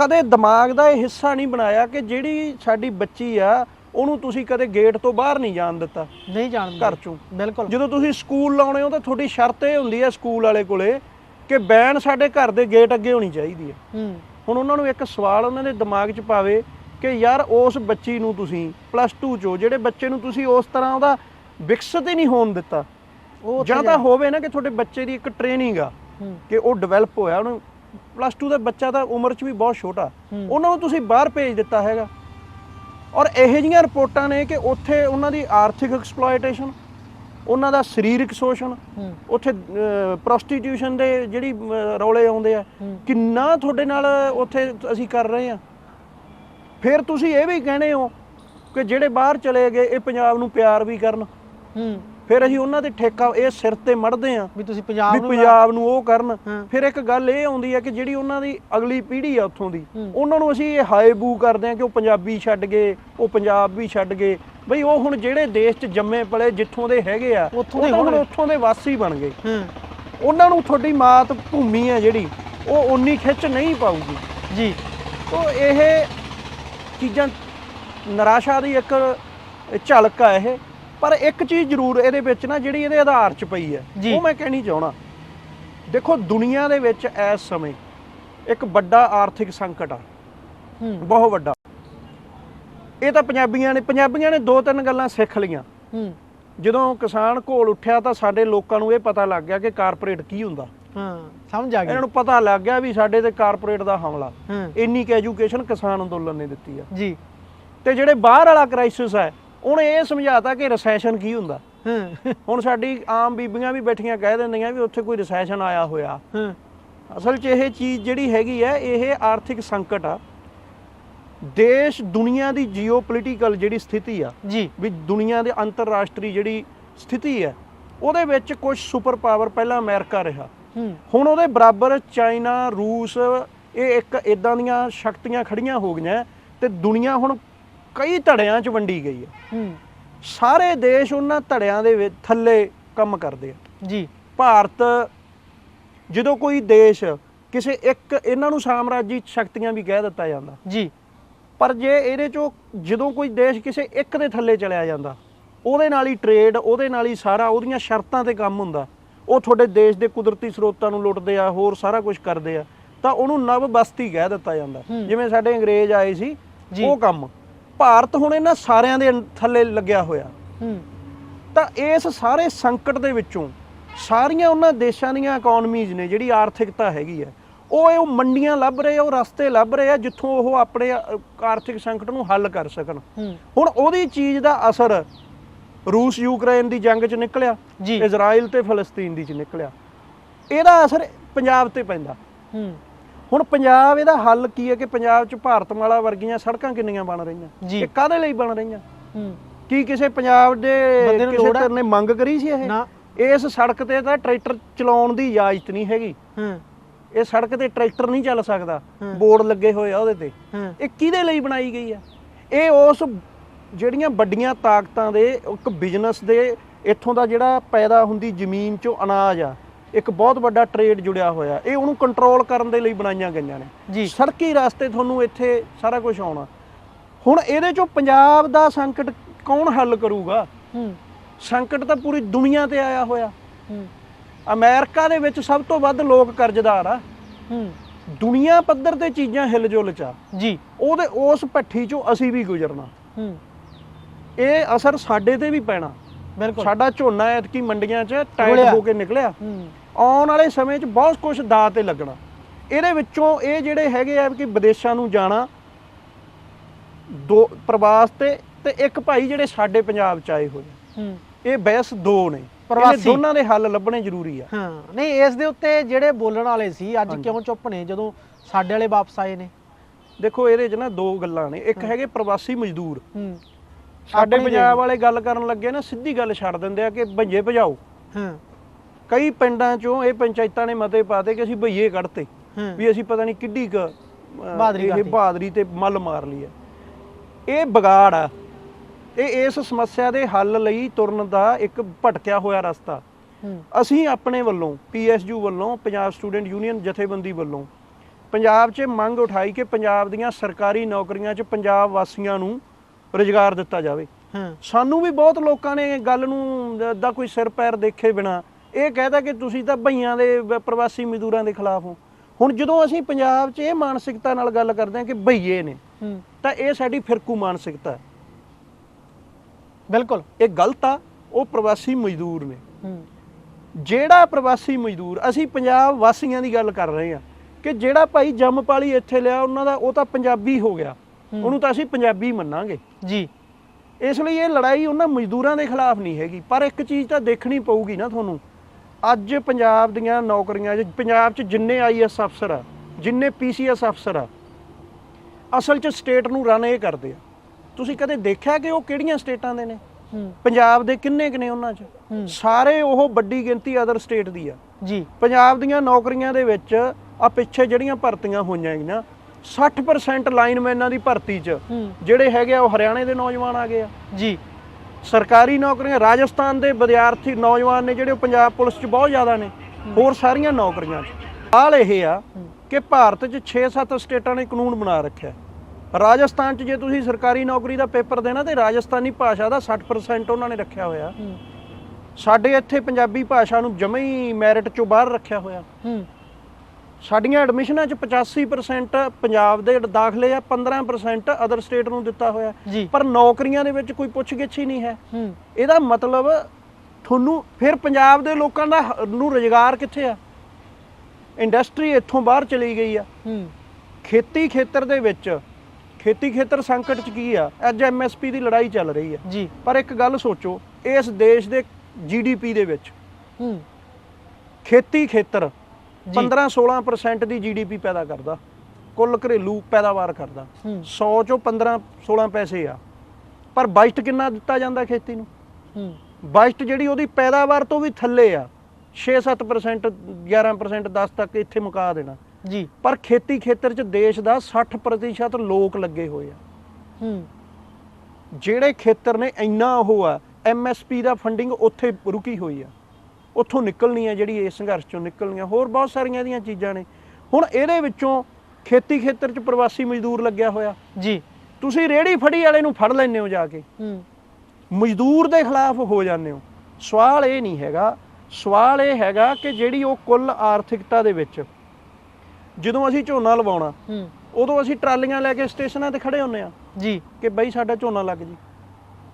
ਕਦੇ ਦਿਮਾਗ ਦਾ ਇਹ ਹਿੱਸਾ ਨਹੀਂ ਬਣਾਇਆ ਕਿ ਜਿਹੜੀ ਸਾਡੀ ਬੱਚੀ ਆ ਉਹਨੂੰ ਤੁਸੀਂ ਕਦੇ ਗੇਟ ਤੋਂ ਬਾਹਰ ਨਹੀਂ ਜਾਣ ਦਿੱਤਾ। ਨਹੀਂ ਜਾਣਦੇ ਘਰ ਚੋਂ। ਬਿਲਕੁਲ। ਜਦੋਂ ਤੁਸੀਂ ਸਕੂਲ ਲਾਉਣੇ ਹੋ ਤਾਂ ਤੁਹਾਡੀ ਸ਼ਰਤ ਇਹ ਹੁੰਦੀ ਹੈ ਸਕੂਲ ਵਾਲੇ ਕੋਲੇ ਕਿ ਬੈਨ ਸਾਡੇ ਘਰ ਦੇ ਗੇਟ ਅੱਗੇ ਹੋਣੀ ਚਾਹੀਦੀ ਹੈ। ਹੂੰ। ਹੁਣ ਉਹਨਾਂ ਨੂੰ ਇੱਕ ਸਵਾਲ ਉਹਨਾਂ ਦੇ ਦਿਮਾਗ 'ਚ ਪਾਵੇ ਕਿ ਯਾਰ ਉਸ ਬੱਚੀ ਨੂੰ ਤੁਸੀਂ ਪਲੱਸ 2 ਚੋਂ ਜਿਹੜੇ ਬੱਚੇ ਨੂੰ ਤੁਸੀਂ ਉਸ ਤਰ੍ਹਾਂ ਉਹਦਾ ਵਿਕਸਿਤ ਹੀ ਨਹੀਂ ਹੋਣ ਦਿੱਤਾ। ਉਹ ਜਾਂ ਤਾਂ ਹੋਵੇ ਨਾ ਕਿ ਤੁਹਾਡੇ ਬੱਚੇ ਦੀ ਇੱਕ ਟ੍ਰੇਨਿੰਗ ਆ ਕਿ ਉਹ ਡਿਵੈਲਪ ਹੋਇਆ ਉਹਨੂੰ ਪਲੱਸ 2 ਦਾ ਬੱਚਾ ਤਾਂ ਉਮਰ 'ਚ ਵੀ ਬਹੁਤ ਛੋਟਾ। ਉਹਨਾਂ ਨੂੰ ਤੁਸੀਂ ਬਾਹਰ ਭੇਜ ਦਿੱਤਾ ਹੈਗਾ। ਔਰ ਇਹੋ ਜਿਹੀਆਂ ਰਿਪੋਰਟਾਂ ਨੇ ਕਿ ਉੱਥੇ ਉਹਨਾਂ ਦੀ ਆਰਥਿਕ ਐਕਸਪਲੋਇਟੇਸ਼ਨ ਉਹਨਾਂ ਦਾ ਸਰੀਰਕ ਸ਼ੋਸ਼ਣ ਉੱਥੇ ਪ੍ਰੋਸਟੀਟਿਊਸ਼ਨ ਦੇ ਜਿਹੜੀ ਰੌਲੇ ਆਉਂਦੇ ਆ। ਕਿੰਨਾ ਤੁਹਾਡੇ ਨਾਲ ਉੱਥੇ ਅਸੀਂ ਕਰ ਰਹੇ ਆ। ਫਿਰ ਤੁਸੀਂ ਇਹ ਵੀ ਕਹਿੰਦੇ ਹੋ ਕਿ ਜਿਹੜੇ ਬਾਹਰ ਚਲੇ ਗਏ ਇਹ ਪੰਜਾਬ ਨੂੰ ਪਿਆਰ ਵੀ ਕਰਨ। ਹੂੰ। ਫਿਰ ਅਸੀਂ ਉਹਨਾਂ ਦੇ ਠੇਕਾ ਇਹ ਸਿਰ ਤੇ ਮੜਦੇ ਆ ਵੀ ਤੁਸੀਂ ਪੰਜਾਬ ਨੂੰ ਪੰਜਾਬ ਨੂੰ ਉਹ ਕਰਨ। ਫਿਰ ਇੱਕ ਗੱਲ ਇਹ ਆਉਂਦੀ ਹੈ ਕਿ ਜਿਹੜੀ ਉਹਨਾਂ ਦੀ ਅਗਲੀ ਪੀੜ੍ਹੀ ਆ ਉੱਥੋਂ ਦੀ। ਉਹਨਾਂ ਨੂੰ ਅਸੀਂ ਇਹ ਹਾਏ ਬੂ ਕਰਦੇ ਆ ਕਿ ਉਹ ਪੰਜਾਬੀ ਛੱਡ ਗਏ ਉਹ ਪੰਜਾਬ ਵੀ ਛੱਡ ਗਏ। ਬਈ ਉਹ ਹੁਣ ਜਿਹੜੇ ਦੇਸ਼ 'ਚ ਜੰਮੇ ਪਲੇ ਜਿੱਥੋਂ ਦੇ ਹੈਗੇ ਆ ਉੱਥੋਂ ਉਹ ਦੇ ਹੁਣ। ਉੱਥੋਂ ਦੇ ਵਾਸੀ ਬਣ ਗਏ। ਉਹਨਾਂ ਨੂੰ ਤੁਹਾਡੀ ਮਾਤ ਭੂਮੀ ਹੈ ਜਿਹੜੀ ਉਹ ਉਨੀ ਖਿੱਚ ਨਹੀਂ ਪਾਊਗੀ। ਜੀ। ਤੋਂ ਇਹ ਚੀਜ਼ਾਂ ਨਿਰਾਸ਼ਾ ਦੀ ਇੱਕ ਝਲਕ ਆ ਇਹ। ਪਰ ਇੱਕ ਚੀਜ਼ ਜ਼ਰੂਰ ਇਹਦੇ ਵਿੱਚ ਨਾ ਜਿਹੜੀ ਇਹਦੇ ਆਧਾਰ 'ਚ ਪਈ ਹੈ। ਉਹ ਮੈਂ ਕਹਿਣੀ ਚਾਹਣਾ ਦੇਖੋ ਦੁਨੀਆ ਦੇ ਵਿੱਚ ਇਸ ਸਮੇਂ ਇੱਕ ਵੱਡਾ ਆਰਥਿਕ ਸੰਕਟ ਆ। ਹੂੰ। ਬਹੁਤ ਵੱਡਾ। ਇਹ ਤਾਂ ਪੰਜਾਬੀਆਂ ਨੇ ਪੰਜਾਬੀਆਂ ਨੇ ਦੋ ਤਿੰਨ ਗੱਲਾਂ ਸਿੱਖ ਲਈਆਂ। ਹੂੰ। ਜਦੋਂ ਕਿਸਾਨ ਘੋਲ ਉੱਠਿਆ ਤਾਂ ਸਾਡੇ ਲੋਕਾਂ ਨੂੰ ਇਹ ਪਤਾ ਲੱਗ ਗਿਆ ਕਿ ਕਾਰਪੋਰੇਟ ਕੀ ਹੁੰਦਾ। ਹਾਂ ਸਮਝ ਆ ਗਈ। ਇਹਨਾਂ ਨੂੰ ਪਤਾ ਲੱਗ ਗਿਆ ਵੀ ਸਾਡੇ ਤੇ ਕਾਰਪੋਰੇਟ ਦਾ ਹਮਲਾ। ਇੰਨੀ ਕੁ ਐਜੂਕੇਸ਼ਨ ਕਿਸਾਨ ਅੰਦੋਲਨ ਨੇ ਦਿੱਤੀ ਆ। ਜੀ। ਤੇ ਜਿਹੜੇ ਬਾਹਰ ਵਾਲਾ ਕ੍ਰਾਈਸਿਸ ਹੈ ਉਹਨੇ ਇਹ ਸਮਝਾਤਾ ਕਿ ਰੈਸੈਸ਼ਨ ਕੀ ਹੁੰਦਾ? ਹਾਂ। ਹੁਣ ਸਾਡੀ ਆਮ ਬੀਬੀਆਂ ਵੀ ਬੈਠੀਆਂ ਕਹਿ ਦਿੰਦੀਆਂ ਵੀ ਉੱਥੇ ਕੋਈ ਰੈਸੈਸ਼ਨ ਆਇਆ ਹੋਇਆ। ਹਾਂ। ਅਸਲ 'ਚ ਇਹ ਚੀਜ਼ ਜਿਹੜੀ ਹੈਗੀ ਹੈ ਇਹ ਆਰਥਿਕ ਸੰਕਟ ਆ। ਦੇਸ਼ ਦੁਨੀਆ ਦੀ ਜੀਓਪੋਲਿਟੀਕਲ ਜਿਹੜੀ ਸਥਿਤੀ ਆ ਜੀ। ਵੀ ਦੁਨੀਆ ਦੇ ਅੰਤਰਰਾਸ਼ਟਰੀ ਜਿਹੜੀ ਸਥਿਤੀ ਹੈ ਉਹਦੇ ਵਿੱਚ ਕੁਝ ਸੁਪਰ ਪਾਵਰ ਪਹਿਲਾਂ ਅਮਰੀਕਾ ਰਿਹਾ। ਹੁਣ ਉਹਦੇ ਬਰਾਬਰ ਚਾਈਨਾ ਰੂਸ ਇਹ ਇੱਕ ਇਦਾਂ ਦੀਆਂ ਸ਼ਕਤੀਆਂ ਖੜੀਆਂ ਹੋ ਗਈਆਂ ਤੇ ਦੁਨੀਆ ਹੁਣ ਕਈ ਧੜਿਆਂ 'ਚ ਵੰਡੀ ਗਈ ਹੈ। ਹੂੰ। ਸਾਰੇ ਦੇਸ਼ ਉਹਨਾਂ ਧੜਿਆਂ ਦੇ ਵਿੱਚ ਥੱਲੇ ਕੰਮ ਕਰਦੇ ਆ। ਜੀ। ਭਾਰਤ ਜਦੋਂ ਕੋਈ ਦੇਸ਼ ਕਿਸੇ ਇੱਕ ਇਹਨਾਂ ਨੂੰ ਸਾਮਰਾਜੀ ਸ਼ਕਤੀਆਂ ਵੀ ਕਹਿ ਦਿੱਤਾ ਜਾਂਦਾ। ਜੀ। ਪਰ ਜੇ ਇਹਦੇ ਚੋਂ ਜਦੋਂ ਕੋਈ ਦੇਸ਼ ਕਿਸੇ ਇੱਕ ਦੇ ਥੱਲੇ ਚਲਿਆ ਜਾਂਦਾ ਉਹਦੇ ਨਾਲ ਹੀ ਟ੍ਰੇਡ ਉਹਦੇ ਨਾਲ ਹੀ ਸਾਰਾ ਉਹਦੀਆਂ ਸ਼ਰਤਾਂ ਤੇ ਕੰਮ ਹੁੰਦਾ। ਉਹ ਤੁਹਾਡੇ ਦੇਸ਼ ਦੇ ਕੁਦਰਤੀ ਸਰੋਤਾਂ ਨੂੰ ਲੁੱਟਦੇ ਆ ਹੋਰ ਸਾਰਾ ਕੁਝ ਕਰਦੇ ਆ ਤਾਂ ਉਹਨੂੰ ਨਵ ਬਸਤੀ ਕਹਿ ਦਿੱਤਾ ਜਾਂਦਾ। ਜਿਵੇਂ ਸਾਡੇ ਅੰਗਰੇਜ਼ ਆਏ ਸੀ। ਉਹ ਕੰਮ। ਭਾਰਤ ਹੁਣ ਇਹਨਾਂ ਸਾਰਿਆਂ ਦੇ ਥੱਲੇ ਲੱਗਿਆ ਹੋਇਆ। ਹੂੰ। ਤਾਂ ਇਸ ਸਾਰੇ ਸੰਕਟ ਦੇ ਵਿੱਚੋਂ ਸਾਰੀਆਂ ਉਹਨਾਂ ਦੇਸ਼ਾਂ ਦੀਆਂ ਇਕਨੋਮੀਜ਼ ਨੇ ਜਿਹੜੀ ਆਰਥਿਕਤਾ ਹੈਗੀ ਹੈ ਉਹ ਇਹ ਉਹ ਮੰਡੀਆਂ ਲੱਭ ਰਹੇ ਆ ਉਹ ਰਸਤੇ ਲੱਭ ਰਹੇ ਆ ਜਿੱਥੋਂ ਉਹ ਆਪਣੇ ਆਰਥਿਕ ਸੰਕਟ ਨੂੰ ਹੱਲ ਕਰ ਸਕਣ। ਹੁਣ ਉਹਦੀ ਚੀਜ਼ ਦਾ ਅਸਰ ਰੂਸ ਯੂਕਰੇਨ ਦੀ ਜੰਗ 'ਚ ਨਿਕਲਿਆ ਇਜ਼ਰਾਈਲ ਤੇ ਫਲਸਤੀਨ ਦੀ 'ਚ ਨਿਕਲਿਆ। ਇਹਦਾ ਅਸਰ ਪੰਜਾਬ ਤੇ ਪੈਂਦਾ। ਹੂੰ। ਹੁਣ ਪੰਜਾਬ ਇਹਦਾ ਹੱਲ ਕੀ ਹੈ ਕਿ ਪੰਜਾਬ 'ਚ ਭਾਰਤਮਾਲਾ ਵਰਗੀਆਂ ਸੜਕਾਂ ਕਿੰਨੀਆਂ ਬਣ ਰਹੀਆਂ। ਇਹ ਕਾਹਦੇ ਲਈ ਬਣ ਰਹੀਆਂ? ਕੀ ਕਿਸੇ ਪੰਜਾਬ ਦੇ ਕਿਸੇ ਨੇ ਮੰਗ ਕਰੀ ਸੀ ਇਹ? ਇਸ ਸੜਕ ਤੇ ਤਾਂ ਟਰੈਕਟਰ ਚਲਾਉਣ ਦੀ ਇਜਾਜ਼ਤ ਨਹੀਂ ਹੈਗੀ। ਇਹ ਸੜਕ ਤੇ ਟਰੈਕਟਰ ਨਹੀਂ ਚੱਲ ਸਕਦਾ। ਬੋਰਡ ਲੱਗੇ ਹੋਏ ਆ ਉਹਦੇ ਤੇ। ਇਹ ਕਿਹਦੇ ਲਈ ਬਣਾਈ ਗਈ ਆ? ਇਹ ਉਸ ਜਿਹੜੀਆਂ ਵੱਡੀਆਂ ਤਾਕਤਾਂ ਦੇ ਇੱਕ ਬਿਜ਼ਨਸ ਦੇ ਇੱਥੋਂ ਦਾ ਜਿਹੜਾ ਪੈਦਾ ਹੁੰਦੀ ਜ਼ਮੀਨ ਚੋਂ ਅਨਾਜ ਆ ਇੱਕ ਬਹੁਤ ਵੱਡਾ ਟ੍ਰੇਡ ਜੁੜਿਆ ਹੋਇਆ। ਇਹ ਉਹਨੂੰ ਕੰਟਰੋਲ ਕਰਨ ਦੇ ਲਈ ਬਣਾਈਆਂ ਗਈਆਂ ਨੇ। ਜੀ। ਸੜਕੀ ਰਸਤੇ ਤੁਹਾਨੂੰ ਇੱਥੇ ਸਾਰਾ ਕੁਝ ਆਉਣਾ। ਹੁਣ ਇਹਦੇ ਚੋਂ ਪੰਜਾਬ ਦਾ ਸੰਕਟ ਕੌਣ ਹੱਲ ਕਰੂਗਾ? ਹੂੰ। ਸੰਕਟ ਤਾਂ ਪੂਰੀ ਦੁਨੀਆ ਤੇ ਆਇਆ ਹੋਇਆ। ਹੂੰ। ਅਮਰੀਕਾ ਦੇ ਵਿੱਚ ਸਭ ਤੋਂ ਵੱਧ ਲੋਕ ਕਰਜ਼ਦਾਰ ਆ। ਹੂੰ। ਦੁਨੀਆ ਪੱਧਰ ਤੇ ਚੀਜ਼ਾਂ ਹਿਲਜੁਲ ਚ ਆ। ਜੀ। ਉਹਦੇ ਉਸ ਭੱਠੀ ਚੋਂ ਅਸੀਂ ਵੀ ਗੁਜ਼ਰਨਾ। ਹੂੰ। ਇਹ ਅਸਰ ਸਾਡੇ ਤੇ ਵੀ ਪੈਣਾ। ਬਿਲਕੁਲ। ਸਾਡਾ ਝੋਨਾ ਐਤਕੀ ਮੰਡੀਆਂ 'ਚ ਟਾਈਟ। ਹੋ ਕੇ ਨਿਕਲਿਆ। ਹੂੰ। ਆਉਣ ਵਾਲੇ ਸਮੇਂ 'ਚ ਬਹੁਤ ਕੁਝ ਦਾ ਤੇ ਲੱਗਣਾ। ਇਹਦੇ ਵਿੱਚੋਂ ਇਹ ਜਿਹੜੇ ਹੈਗੇ ਆ ਕਿ ਵਿਦੇਸ਼ਾਂ ਨੂੰ ਜਾਣਾ ਦੋ ਪ੍ਰਵਾਸ ਤੇ ਤੇ ਇੱਕ ਭਾਈ ਜਿਹੜੇ ਸਾਡੇ ਪੰਜਾਬ 'ਚ ਆਏ ਹੋਏ। ਹੂੰ। ਇਹ ਬੈਸ ਦੋ ਨੇ। ਪ੍ਰਵਾਸੀ। ਦੋਨਾਂ ਦੇ ਹੱਲ ਲੱਭਣੇ ਜ਼ਰੂਰੀ ਆ। ਹਾਂ ਨਹੀਂ ਇਸ ਦੇ ਉੱਤੇ ਜਿਹੜੇ ਬੋਲਣ ਵਾਲੇ ਸੀ ਅੱਜ। ਕਿਉਂ ਚੁੱਪ ਨੇ? ਜਦੋਂ ਸਾਡੇ ਵਾਲੇ ਵਾਪਸ ਆਏ ਨੇ। ਦੇਖੋ ਇਹਦੇ 'ਚ ਨਾ ਦੋ ਗੱਲਾਂ ਨੇ। ਇੱਕ ਹੈਗੇ ਪ੍ਰਵਾਸੀ ਮਜ਼ਦੂਰ। ਹੂੰ। ਸਾਡੇ ਪੰਜਾਬ ਵਾਲੇ ਗੱਲ ਕਰਨ ਲੱਗੇ ਨਾ ਸਿੱਧੀ ਗੱਲ ਛੱਡ ਦਿੰਦੇ ਆ ਕਿ ਭਈਏ ਭਜਾਓ। ਹਾਂ। ਕਈ ਪਿੰਡਾਂ 'ਚੋਂ ਇਹ ਪੰਚਾਇਤਾਂ ਨੇ ਮਤੇ ਪਾਤੇ ਕਿ ਅਸੀਂ ਭਈਏ ਕੱਢਤੇ ਵੀ ਅਸੀਂ ਪਤਾ ਨਹੀਂ ਕਿੱਡੀ ਕ ਬਹਾਦਰੀ ਇਹ। ਬਹਾਦਰੀ ਤੇ ਮੱਲ ਮਾਰ ਲਈ ਹੈ। ਇਹ ਵਿਗਾੜ ਆ। ਇਹ ਇਸ ਸਮੱਸਿਆ ਦੇ ਹੱਲ ਲਈ ਤੁਰਨ ਦਾ ਇੱਕ ਭਟਕਿਆ ਹੋਇਆ ਰਸਤਾ। ਅਸੀਂ ਆਪਣੇ ਵੱਲੋਂ ਪੀਐਸਯੂ ਵੱਲੋਂ ਪੰਜਾਬ ਸਟੂਡੈਂਟ ਯੂਨੀਅਨ ਜਥੇਬੰਦੀ ਵੱਲੋਂ ਪੰਜਾਬ 'ਚ ਮੰਗ ਉਠਾਈ ਕਿ ਪੰਜਾਬ ਦੀਆਂ ਸਰਕਾਰੀ ਨੌਕਰੀਆਂ 'ਚ ਪੰਜਾਬ ਵਾਸੀਆਂ ਨੂੰ ਰੁਜ਼ਗਾਰ ਦਿੱਤਾ ਜਾਵੇ। ਸਾਨੂੰ ਵੀ ਬਹੁਤ ਲੋਕਾਂ ਨੇ ਗੱਲ ਨੂੰ ਦਾ ਕੋਈ ਸਿਰ ਪੈਰ ਦੇਖੇ ਬਿਨਾ ਇਹ ਕਹਿਦਾ ਕਿ ਤੁਸੀਂ ਤਾਂ ਭਈਆਂ ਦੇ ਪ੍ਰਵਾਸੀ ਮਜ਼ਦੂਰਾਂ ਦੇ ਖਿਲਾਫ ਹੋ। ਹੁਣ ਜਦੋਂ ਅਸੀਂ ਪੰਜਾਬ 'ਚ ਇਹ ਮਾਨਸਿਕਤਾ ਨਾਲ ਗੱਲ ਕਰਦੇ ਹਾਂ ਕਿ ਭਈਏ ਨੇ ਤਾਂ ਇਹ ਸਾਡੀ ਫਿਰਕੂ ਮਾਨਸਿਕਤਾ ਹੈ। ਬਿਲਕੁਲ। ਇਹ ਗਲਤ ਆ ਉਹ ਪ੍ਰਵਾਸੀ ਮਜ਼ਦੂਰ ਨੇ। ਜਿਹੜਾ ਪ੍ਰਵਾਸੀ ਮਜ਼ਦੂਰ ਅਸੀਂ ਪੰਜਾਬ ਵਾਸੀਆਂ ਦੀ ਗੱਲ ਕਰ ਰਹੇ ਹਾਂ ਕਿ ਜਿਹੜਾ ਭਾਈ ਜੰਮਪਾਲੀ ਇੱਥੇ ਲਿਆ ਉਹਨਾਂ ਦਾ ਉਹ ਤਾਂ ਪੰਜਾਬੀ ਹੋ ਗਿਆ। ਉਹਨੂੰ ਤਾਂ ਅਸੀਂ ਪੰਜਾਬੀ ਮੰਨਾਂਗੇ। ਜੀ। ਇਸ ਲਈ ਇਹ ਲੜਾਈ ਉਹਨਾਂ ਮਜ਼ਦੂਰਾਂ ਦੇ ਖਿਲਾਫ ਨਹੀਂ ਹੈਗੀ ਪਰ ਇੱਕ ਚੀਜ਼ ਤਾਂ ਦੇਖਣੀ ਪਊਗੀ ਨਾ ਤੁਹਾਨੂੰ। ਅੱਜ ਪੰਜਾਬ ਦੀਆਂ ਨੌਕਰੀਆਂ ਪੰਜਾਬ 'ਚ ਜਿੰਨੇ ਆਈਐਸ ਅਫਸਰ ਆ ਜਿੰਨੇ ਪੀਸੀਐਸ ਅਫਸਰ ਆ ਅਸਲ 'ਚ ਸਟੇਟ ਨੂੰ ਰਨ ਇਹ ਕਰਦੇ ਆ। ਤੁਸੀਂ ਕਦੇ ਦੇਖਿਆ ਕਿ ਉਹ ਕਿਹੜੀਆਂ ਸਟੇਟਾਂ ਦੇ ਨੇ? ਪੰਜਾਬ ਦੇ ਕਿੰਨੇ ਕੁ ਨੇ ਉਹਨਾਂ 'ਚ? ਸਾਰੇ ਉਹ ਵੱਡੀ ਗਿਣਤੀ ਅਦਰ ਸਟੇਟ ਦੀ ਆ। ਜੀ। ਪੰਜਾਬ ਦੀਆਂ ਨੌਕਰੀਆਂ ਦੇ ਵਿੱਚ ਆ ਪਿੱਛੇ ਜਿਹੜੀਆਂ ਭਰਤੀਆਂ ਹੋਈਆਂ ਹੈਗੀਆਂ 60% ਲਾਈਨਮੈਨਾਂ ਦੀ ਭਰਤੀ 'ਚ। ਜਿਹੜੇ ਹੈਗੇ ਆ ਉਹ ਹਰਿਆਣੇ ਦੇ ਨੌਜਵਾਨ ਆ ਗਏ ਆ। ਜੀ। ਸਰਕਾਰੀ ਨੌਕਰੀਆਂ ਰਾਜਸਥਾਨ ਦੇ ਵਿਦਿਆਰਥੀ ਨੌਜਵਾਨ ਨੇ ਜਿਹੜੇ ਪੰਜਾਬ ਪੁਲਿਸ 'ਚ ਬਹੁਤ ਜ਼ਿਆਦਾ ਨੇ ਹੋਰ ਸਾਰੀਆਂ ਨੌਕਰੀਆਂ 'ਚ। ਹਾਲ ਇਹ ਆ ਕਿ ਭਾਰਤ 'ਚ 6-7 ਸਟੇਟਾਂ ਨੇ ਕਾਨੂੰਨ ਬਣਾ ਰੱਖਿਆ। ਰਾਜਸਥਾਨ 'ਚ ਜੇ ਤੁਸੀਂ ਸਰਕਾਰੀ ਨੌਕਰੀ ਦਾ ਪੇਪਰ ਦੇਣਾ ਤੇ ਰਾਜਸਥਾਨੀ ਭਾਸ਼ਾ ਦਾ 60% ਉਹਨਾਂ ਨੇ ਰੱਖਿਆ ਹੋਇਆ। ਸਾਡੇ ਇੱਥੇ ਪੰਜਾਬੀ ਭਾਸ਼ਾ ਨੂੰ ਜਮੇ ਹੀ ਮੈਰਿਟ 'ਚੋਂ ਬਾਹਰ ਰੱਖਿਆ ਹੋਇਆ। ਸਾਡੀਆਂ ਐਡਮਿਸ਼ਨਾਂ 'ਚ 85% ਪੰਜਾਬ ਦੇ ਦਾਖਲੇ ਆ 15% ਅਦਰ ਸਟੇਟ ਨੂੰ ਦਿੱਤਾ ਹੋਇਆ ਪਰ ਨੌਕਰੀਆਂ ਦੇ ਵਿੱਚ ਕੋਈ ਪੁੱਛਗਿੱਛ ਹੀ ਨਹੀਂ ਹੈ। ਇਹਦਾ ਮਤਲਬ ਤੁਹਾਨੂੰ ਫਿਰ ਪੰਜਾਬ ਦੇ ਲੋਕਾਂ ਦਾ ਨੂੰ ਰੁਜ਼ਗਾਰ ਕਿੱਥੇ ਆ? ਇੰਡਸਟਰੀ ਇੱਥੋਂ ਬਾਹਰ ਚਲੀ ਗਈ ਆ। ਖੇਤੀ ਖੇਤਰ ਦੇ ਵਿੱਚ ਖੇਤੀ ਖੇਤਰ ਸੰਕਟ 'ਚ ਕੀ ਆ? ਅੱਜ ਐਮਐਸਪੀ ਦੀ ਲੜਾਈ ਚੱਲ ਰਹੀ ਆ। ਜੀ। ਪਰ ਇੱਕ ਗੱਲ ਸੋਚੋ ਇਸ ਦੇਸ਼ ਦੇ ਜੀਡੀਪੀ ਦੇ ਵਿੱਚ ਹੂੰ। ਖੇਤੀ ਖੇਤਰ 15-16% ਦੀ ਜੀਡੀਪੀ ਪੈਦਾ ਕਰਦਾ। ਕੁੱਲ ਘਰੇਲੂ ਪੈਦਾਵਾਰ ਕਰਦਾ। ਹੂੰ। 100 ਚੋਂ 15-16 ਪੈਸੇ ਆ। ਪਰ ਬਜਟ ਕਿੰਨਾ ਦਿੱਤਾ ਜਾਂਦਾ ਖੇਤੀ ਨੂੰ? ਬਜਟ ਜਿਹੜੀ ਉਹਦੀ ਪੈਦਾਵਾਰ ਤੋਂ ਵੀ ਥੱਲੇ ਆ। 6-7% 11% 10 ਤੱਕ ਇੱਥੇ ਮੁਕਾ ਦੇਣਾ। ਜੀ। ਪਰ ਖੇਤੀ ਖੇਤਰ 'ਚ ਦੇਸ਼ ਦਾ 60% ਲੋਕ ਲੱਗੇ ਹੋਏ ਆ। ਹੂੰ। ਜਿਹੜੇ ਖੇਤਰ ਨੇ ਇੰਨਾ ਉਹ ਆ ਐਮਐਸਪੀ ਦਾ ਫੰਡਿੰਗ ਉੱਥੇ ਰੁਕੀ ਹੋਈ ਆ। ਉੱਥੋਂ ਨਿਕਲਣੀ ਆ ਜਿਹੜੀ ਇਸ ਸੰਘਰਸ਼ ਚੋਂ ਨਿਕਲਣੀਆਂ ਹੋਰ ਬਹੁਤ ਸਾਰੀਆਂ ਇਹਦੀਆਂ ਚੀਜ਼ਾਂ ਨੇ। ਹੁਣ ਇਹਦੇ ਵਿੱਚੋਂ ਖੇਤੀ ਖੇਤਰ 'ਚ ਪ੍ਰਵਾਸੀ ਮਜ਼ਦੂਰ ਲੱਗਿਆ ਹੋਇਆ। ਜੀ। ਤੁਸੀਂ ਰੇੜੀ ਫੜੀ ਵਾਲੇ ਨੂੰ ਫੜ ਲੈਂਦੇ ਹੋ ਜਾ ਕੇ। ਹੂੰ। ਮਜ਼ਦੂਰ ਦੇ ਖਿਲਾਫ ਹੋ ਜਾਂਦੇ ਹੋ। ਸਵਾਲ ਇਹ ਨਹੀਂ ਹੈਗਾ। ਸਵਾਲ ਇਹ ਹੈਗਾ ਕਿ ਜਿਹੜੀ ਉਹ ਕੁੱਲ ਆਰਥਿਕਤਾ ਦੇ ਵਿੱਚ ਜਦੋਂ ਅਸੀਂ ਝੋਨਾ ਲਵਾਉਣਾ ਹੂੰ। ਉਦੋਂ ਅਸੀਂ ਟਰਾਲੀਆਂ ਲੈ ਕੇ ਸਟੇਸ਼ਨਾਂ ਤੇ ਖੜੇ ਹੁੰਨੇ ਆ ਜੀ। ਕਿ ਬਈ ਸਾਡਾ ਝੋਨਾ ਲੱਗ ਜੀ।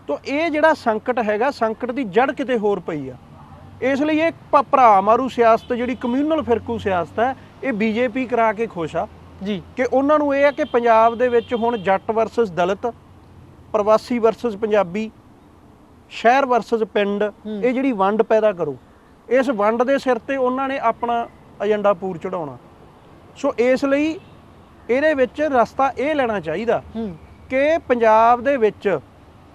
ਤੋ ਇਹ ਜਿਹੜਾ ਸੰਕਟ ਹੈਗਾ ਸੰਕਟ ਦੀ ਜੜ ਕਿਤੇ ਹੋਰ ਪਈ ਆ। ਇਸ ਲਈ ਇਹ ਭ- ਭਰਾ ਮਾਰੂ ਸਿਆਸਤ ਜਿਹੜੀ ਕਮਿਊਨਲ ਫਿਰਕੂ ਸਿਆਸਤ ਹੈ ਇਹ ਬੀਜੇਪੀ ਕਰਾ ਕੇ ਖੁਸ਼ ਆ। ਜੀ। ਕਿ ਉਹਨਾਂ ਨੂੰ ਇਹ ਹੈ ਕਿ ਪੰਜਾਬ ਦੇ ਵਿੱਚ ਹੁਣ ਜੱਟ ਵਰਸਸ ਦਲਿਤ ਪ੍ਰਵਾਸੀ ਵਰਸਸ ਪੰਜਾਬੀ ਸ਼ਹਿਰ ਵਰਸਸ ਪਿੰਡ ਹੂੰ। ਇਹ ਜਿਹੜੀ ਵੰਡ ਪੈਦਾ ਕਰੋ। ਇਸ ਵੰਡ ਦੇ ਸਿਰ ਤੇ ਉਹਨਾਂ ਨੇ ਆਪਣਾ ਏਜੰਡਾ ਪੂਰ ਚੜਾਉਣਾ ਸੋ ਇਸ ਲਈ ਇਹਦੇ ਵਿੱਚ ਰਸਤਾ ਇਹ ਲੈਣਾ ਚਾਹੀਦਾ ਹੂੰ। ਕਿ ਪੰਜਾਬ ਦੇ ਵਿੱਚ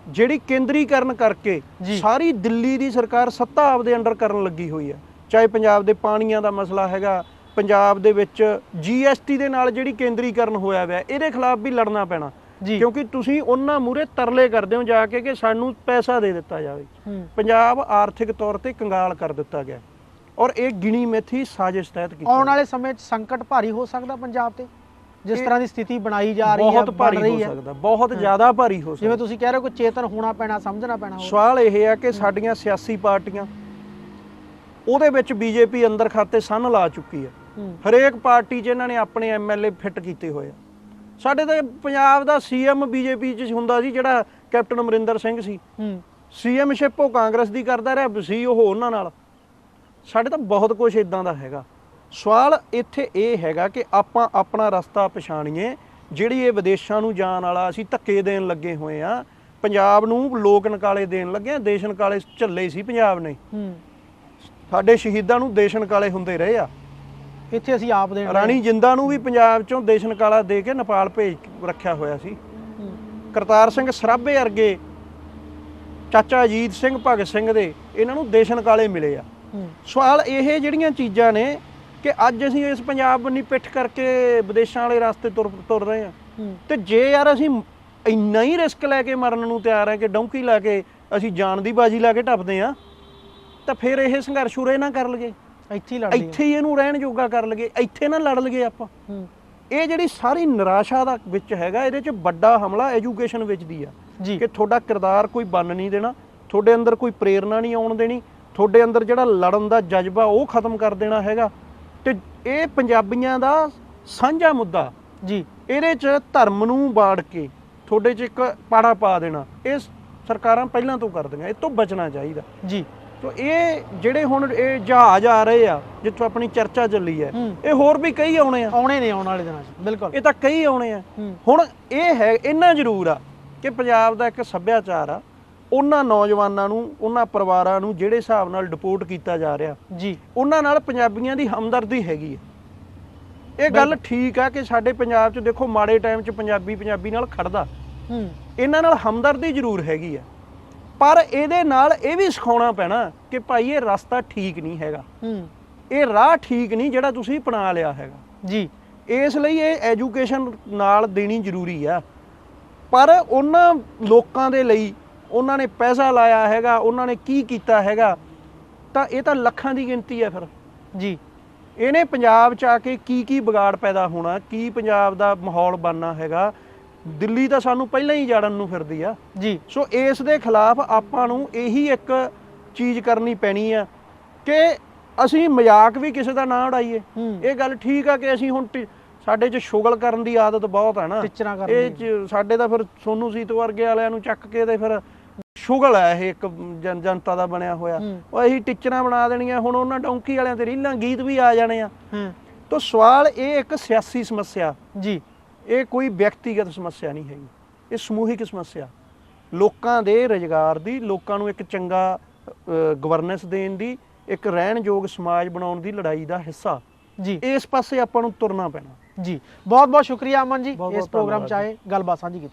ਜਿਹੜੀ ਕੇਂਦਰੀਕਰਨ ਕਰਕੇ। ਸਾਰੀ ਦਿੱਲੀ ਦੀ ਸਰਕਾਰ ਸੱਤਾ ਆਪਦੇ ਅੰਡਰ ਕਰਨ ਲੱਗੀ ਹੋਈ ਹੈ। ਚਾਹੇ ਪੰਜਾਬ ਦੇ ਪਾਣੀਆਂ ਦਾ ਮਸਲਾ ਹੈਗਾ ਪੰਜਾਬ ਦੇ ਵਿੱਚ ਜੀਐਸਟੀ ਦੇ ਨਾਲ ਜਿਹੜੀ ਕੇਂਦਰੀਕਰਨ ਹੋਇਆ ਹੋਇਆ ਇਹਦੇ ਖਿਲਾਫ ਵੀ ਲੜਨਾ ਪੈਣਾ। ਕਿਉਂਕਿ ਤੁਸੀਂ ਉਹਨਾਂ ਮੂਰੇ ਤਰਲੇ ਕਰਦੇ ਹੋ ਜਾ ਕੇ ਕਿ ਸਾਨੂੰ ਪੈਸਾ ਦੇ ਦਿੱਤਾ ਜਾਵੇ। ਪੰਜਾਬ ਆਰਥਿਕ ਤੌਰ ਤੇ ਕੰਗਾਲ ਕਰ ਦਿੱਤਾ ਗਿਆ। ਔਰ ਇਹ ਗਿਣੀ ਮਿਥੀ ਸਾਜ਼ਿਸ਼ ਤਹਿਤ ਕੀਤੀ ਆਉਣ ਵਾਲੇ ਸਮੇਂ 'ਚ ਸੰਕਟ ਭਾਰੀ ਹੋ ਸਕਦਾ ਪੰਜਾਬ ਤੇ। ਜਿਸ ਤਰ੍ਹਾਂ ਦੀ ਸਥਿਤੀ ਬਣਾਈ ਜਾ ਰਹੀ ਹੈ ਬਹੁਤ ਭਾਰੀ ਹੋ ਸਕਦਾ ਬਹੁਤ ਜ਼ਿਆਦਾ ਭਾਰੀ ਹੋ ਜਿਵੇਂ ਸਕਦਾ ਤੁਸੀਂ ਕਹਿ ਰਹੇ ਹੋ ਕਿ ਚੇਤਨ ਹੋਣਾ ਪੈਣਾ ਸਮਝਣਾ ਪੈਣਾ। ਸਵਾਲ ਇਹ ਹੈ ਕਿ ਸਾਡੀਆਂ ਸਿਆਸੀ ਪਾਰਟੀਆਂ ਉਹਦੇ ਵਿੱਚ ਬੀਜੇਪੀ ਅੰਦਰ ਖਾਤੇ ਸੰਨ ਲਾ ਚੁੱਕੀ ਹੈ। ਹਰੇਕ ਪਾਰਟੀ 'ਚ ਇਹਨਾਂ ਨੇ ਆਪਣੇ ਐਮਐਲਏ ਫਿੱਟ ਕੀਤੇ ਹੋਏ ਆ। ਸਾਡੇ ਤਾਂ ਪੰਜਾਬ ਦਾ ਸੀਐਮ ਬੀਜੇਪੀ 'ਚ ਹੁੰਦਾ ਸੀ ਜਿਹੜਾ ਕੈਪਟਨ ਅਮਰਿੰਦਰ ਸਿੰਘ ਸੀ। ਸੀਐਮ ਸ਼ਿਪ ਉਹ ਕਾਂਗਰਸ ਦੀ ਕਰਦਾ ਰਿਹਾ ਸੀ ਉਹ ਉਹਨਾਂ ਨਾਲ। ਸਾਡੇ ਤਾਂ ਬਹੁਤ ਕੁਝ ਇਦਾਂ ਦਾ ਹੈਗਾ। ਸਵਾਲ ਇੱਥੇ ਇਹ ਹੈਗਾ ਕਿ ਆਪਾਂ ਆਪਣਾ ਰਸਤਾ ਪਛਾਣੀਏ ਜਿਹੜੀ ਇਹ ਵਿਦੇਸ਼ਾਂ ਨੂੰ ਜਾਣ ਵਾਲਾ ਅਸੀਂ ਧੱਕੇ ਦੇਣ ਲੱਗੇ ਹੋਏ ਆ ਪੰਜਾਬ ਨੂੰ ਲੋਕ ਨਕਾਲੇ ਦੇਣ ਲੱਗੇ ਆ ਦੇਸ਼ ਨਕਾਲੇ ਝੱਲੇ ਸੀ ਪੰਜਾਬ ਨੇ। ਹੂੰ। ਸਾਡੇ ਸ਼ਹੀਦਾਂ ਨੂੰ ਦੇਸ਼ ਨਕਾਲੇ ਹੁੰਦੇ ਰਹੇ ਆ। ਇੱਥੇ ਅਸੀਂ ਆਪ ਦੇਣ ਰਾਣੀ ਜਿੰਦਾ ਨੂੰ ਵੀ ਪੰਜਾਬ ਚੋਂ ਦੇਸ਼ ਨਕਾਲਾ ਦੇ ਕੇ ਨੇਪਾਲ ਭੇਜ ਰੱਖਿਆ ਹੋਇਆ ਸੀ। ਹੂੰ। ਕਰਤਾਰ ਸਿੰਘ ਸਰਾਭੇ ਵਰਗੇ ਚਾਚਾ ਅਜੀਤ ਸਿੰਘ ਭਗਤ ਸਿੰਘ ਦੇ ਇਹਨਾਂ ਨੂੰ ਦੇਸ਼ ਨਕਾਲੇ ਮਿਲੇ ਆ। ਸਵਾਲ ਇਹ ਜਿਹੜੀਆਂ ਚੀਜ਼ਾਂ ਨੇ ਕਿ ਅੱਜ ਅਸੀਂ ਇਸ ਪੰਜਾਬ ਬੰਨੀ ਪਿੱਠ ਕਰਕੇ ਵਿਦੇਸ਼ਾਂ ਵਾਲੇ ਰਸਤੇ ਤੁਰ ਤੁਰ ਰਹੇ ਆ ਹੂੰ। ਤੇ ਜੇ ਯਾਰ ਅਸੀਂ ਇੰਨਾ ਹੀ ਰਿਸਕ ਲੈ ਕੇ ਮਰਨ ਨੂੰ ਤਿਆਰ ਆ ਕਿ ਡੌਂਕੀ ਲਾ ਕੇ ਅਸੀਂ ਜਾਨ ਦੀ ਬਾਜੀ ਲਾ ਕੇ ਟੱਪਦੇ ਆ ਤਾਂ ਫਿਰ ਇਹ ਸੰਘਰਸ਼ ਉਰੇ ਨਾ ਕਰ ਲਗੇ ਇੱਥੇ ਹੀ ਲੜਦੇ ਇੱਥੇ ਹੀ ਇਹਨੂੰ ਰਹਿਣ ਜੋਗਾ ਕਰ ਲਗੇ ਇੱਥੇ ਨਾ ਲੜ ਲਗੇ ਆਪਾਂ। ਇਹ ਜਿਹੜੀ ਸਾਰੀ ਨਿਰਾਸ਼ਾ ਦਾ ਵਿੱਚ ਹੈਗਾ ਇਹਦੇ 'ਚ ਵੱਡਾ ਹਮਲਾ ਐਜੂਕੇਸ਼ਨ ਵਿੱਚ ਦੀ ਆ। ਕਿ ਤੁਹਾਡਾ ਕਿਰਦਾਰ ਕੋਈ ਬਣ ਨਹੀਂ ਦੇਣਾ ਤੁਹਾਡੇ ਅੰਦਰ ਕੋਈ ਪ੍ਰੇਰਣਾ ਨਹੀਂ ਆਉਣ ਦੇਣੀ ਤੁਹਾਡੇ ਅੰਦਰ ਜਿਹੜਾ ਲੜਨ ਦਾ ਜਜ਼ਬਾ ਉਹ ਖਤਮ ਕਰ ਦੇਣਾ ਹੈਗਾ। ਤੇ ਇਹ ਪੰਜਾਬੀਆਂ ਦਾ ਸਾਂਝਾ ਮੁੱਦਾ। ਜੀ। ਇਹਦੇ 'ਚ ਧਰਮ ਨੂੰ ਬਾੜ ਕੇ ਤੁਹਾਡੇ 'ਚ ਇੱਕ ਪਾੜਾ ਪਾ ਦੇਣਾ ਇਹ ਸਰਕਾਰਾਂ ਪਹਿਲਾਂ ਤੋਂ ਕਰਦੀਆਂ ਇਹ ਤੋਂ ਬਚਣਾ ਚਾਹੀਦਾ। ਜੀ। ਤੋ ਇਹ ਜਿਹੜੇ ਹੁਣ ਇਹ ਜਹਾਜ਼ ਆ ਰਹੇ ਆ ਜਿੱਥੋਂ ਆਪਣੀ ਚਰਚਾ ਚੱਲੀ ਹੈ ਇਹ ਹੋਰ ਵੀ ਕਈ ਆਉਣੇ ਆ। ਆਉਣੇ ਨੇ ਆਉਣ ਵਾਲੇ ਦਿਨਾਂ 'ਚ ਬਿਲਕੁਲ। ਇਹ ਤਾਂ ਕਈ ਆਉਣੇ ਆ। ਹੁਣ ਇਹ ਹੈ ਇੰਨਾ ਜ਼ਰੂਰ ਆ ਕਿ ਪੰਜਾਬ ਦਾ ਇੱਕ ਸੱਭਿਆਚਾਰ ਆ ਉਹਨਾਂ ਨੌਜਵਾਨਾਂ ਨੂੰ ਉਹਨਾਂ ਪਰਿਵਾਰਾਂ ਨੂੰ ਜਿਹੜੇ ਹਿਸਾਬ ਨਾਲ ਡਿਪੋਰਟ ਕੀਤਾ ਜਾ ਰਿਹਾ ਜੀ। ਉਹਨਾਂ ਨਾਲ ਪੰਜਾਬੀਆਂ ਦੀ ਹਮਦਰਦੀ ਹੈਗੀ ਹੈ। ਇਹ ਗੱਲ ਠੀਕ ਆ ਕਿ ਸਾਡੇ ਪੰਜਾਬ 'ਚ ਦੇਖੋ ਮਾੜੇ ਟਾਈਮ 'ਚ ਪੰਜਾਬੀ ਪੰਜਾਬੀ ਨਾਲ ਖੜਦਾ। ਹੂੰ। ਇਹਨਾਂ ਨਾਲ ਹਮਦਰਦੀ ਜ਼ਰੂਰ ਹੈਗੀ ਆ ਪਰ ਇਹਦੇ ਨਾਲ ਇਹ ਵੀ ਸਿਖਾਉਣਾ ਪੈਣਾ ਕਿ ਭਾਈ ਇਹ ਰਸਤਾ ਠੀਕ ਨਹੀਂ ਹੈਗਾ। ਹੂੰ। ਇਹ ਰਾਹ ਠੀਕ ਨਹੀਂ ਜਿਹੜਾ ਤੁਸੀਂ ਅਪਣਾ ਲਿਆ ਹੈਗਾ। ਜੀ। ਇਸ ਲਈ ਇਹ ਐਜੂਕੇਸ਼ਨ ਨਾਲ ਦੇਣੀ ਜ਼ਰੂਰੀ ਆ। ਪਰ ਉਹਨਾਂ ਲੋਕਾਂ ਦੇ ਲਈ ਉਹਨਾਂ ਨੇ ਪੈਸਾ ਲਾਇਆ ਹੈਗਾ ਉਹਨਾਂ ਨੇ ਕੀ ਕੀਤਾ ਹੈਗਾ ਤਾਂ ਇਹ ਤਾਂ ਲੱਖਾਂ ਦੀ ਗਿਣਤੀ ਹੈ ਫਿਰ। ਜੀ। ਇਹਨੇ ਪੰਜਾਬ ਚ ਆ ਕੇ ਕੀ ਕੀ ਵਿਗਾੜ ਪੈਦਾ ਹੋਣਾ ਕੀ ਪੰਜਾਬ ਦਾ ਮਾਹੌਲ ਬਣਨਾ ਹੈਗਾ ਦਿੱਲੀ ਤਾਂ ਸਾਨੂੰ ਪਹਿਲਾਂ ਹੀ ਜਾੜਨ ਨੂੰ ਫਿਰਦੀ ਆ। ਜੀ। ਸੋ ਇਸ ਦੇ ਖਿਲਾਫ ਆਪਾਂ ਨੂੰ ਇਹੀ ਇੱਕ ਚੀਜ਼ ਕਰਨੀ ਪੈਣੀ ਆ ਕਿ ਅਸੀਂ ਮਜ਼ਾਕ ਵੀ ਕਿਸੇ ਦਾ ਨਾ ਉਡਾਈਏ। ਇਹ ਗੱਲ ਠੀਕ ਆ ਕਿ ਅਸੀਂ ਹੁਣ ਸਾਡੇ 'ਚ ਸ਼ੁਗਲ ਕਰਨ ਦੀ ਆਦਤ ਬਹੁਤ ਹੈ ਨਾ। ਇਹ ਸਾਡੇ ਤਾਂ ਫਿਰ ਸੋਨੂ ਸੀਤ ਵਰਗੇ ਵਾਲਿਆਂ ਨੂੰ ਚੱਕ ਕੇ ਤੇ ਫਿਰ ਸ਼ੁਗਲ ਹੈ ਇਹ ਇੱਕ ਜਨ- ਜਨਤਾ ਦਾ ਬਣਿਆ ਹੋਇਆ। ਉਹ ਅਸੀਂ ਟੀਚਰਾਂ ਬਣਾ ਦੇਣੀਆਂ ਹੁਣ ਉਹਨਾਂ ਡੌਂਕੀ ਵਾਲਿਆਂ ਤੇ ਰੀਲਾਂ ਗੀਤ ਵੀ ਆ ਜਾਣੇ ਆ। ਹੂੰ। ਤਾਂ ਸਵਾਲ ਇਹ ਇੱਕ ਸਿਆਸੀ ਸਮੱਸਿਆ। ਜੀ। ਇਹ ਕੋਈ ਵਿਅਕਤੀਗਤ ਸਮੱਸਿਆ ਨਹੀਂ ਹੈਗੀ। ਇਹ ਸਮੂਹਿਕ ਸਮੱਸਿਆ। ਲੋਕਾਂ ਦੇ ਰੁਜ਼ਗਾਰ ਦੀ ਲੋਕਾਂ ਨੂੰ ਇੱਕ ਚੰਗਾ ਗਵਰਨੈਂਸ ਦੇਣ ਦੀ ਇੱਕ ਰਹਿਣਯੋਗ ਸਮਾਜ ਬਣਾਉਣ ਦੀ ਲੜਾਈ ਦਾ ਹਿੱਸਾ। ਜੀ। ਇਸ ਪਾਸੇ ਆਪਾਂ ਨੂੰ ਤੁਰਨਾ ਪੈਣਾ। ਜੀ। ਬਹੁਤ ਬਹੁਤ ਸ਼ੁਕਰੀਆ ਅਮਨ ਜੀ। ਇਸ ਪ੍ਰੋਗਰਾਮ ਚ ਧੰਨਵਾਦ ਆਏ ਗੱਲਬਾਤ ਸਾਂਝੀ ਕੀਤੀ।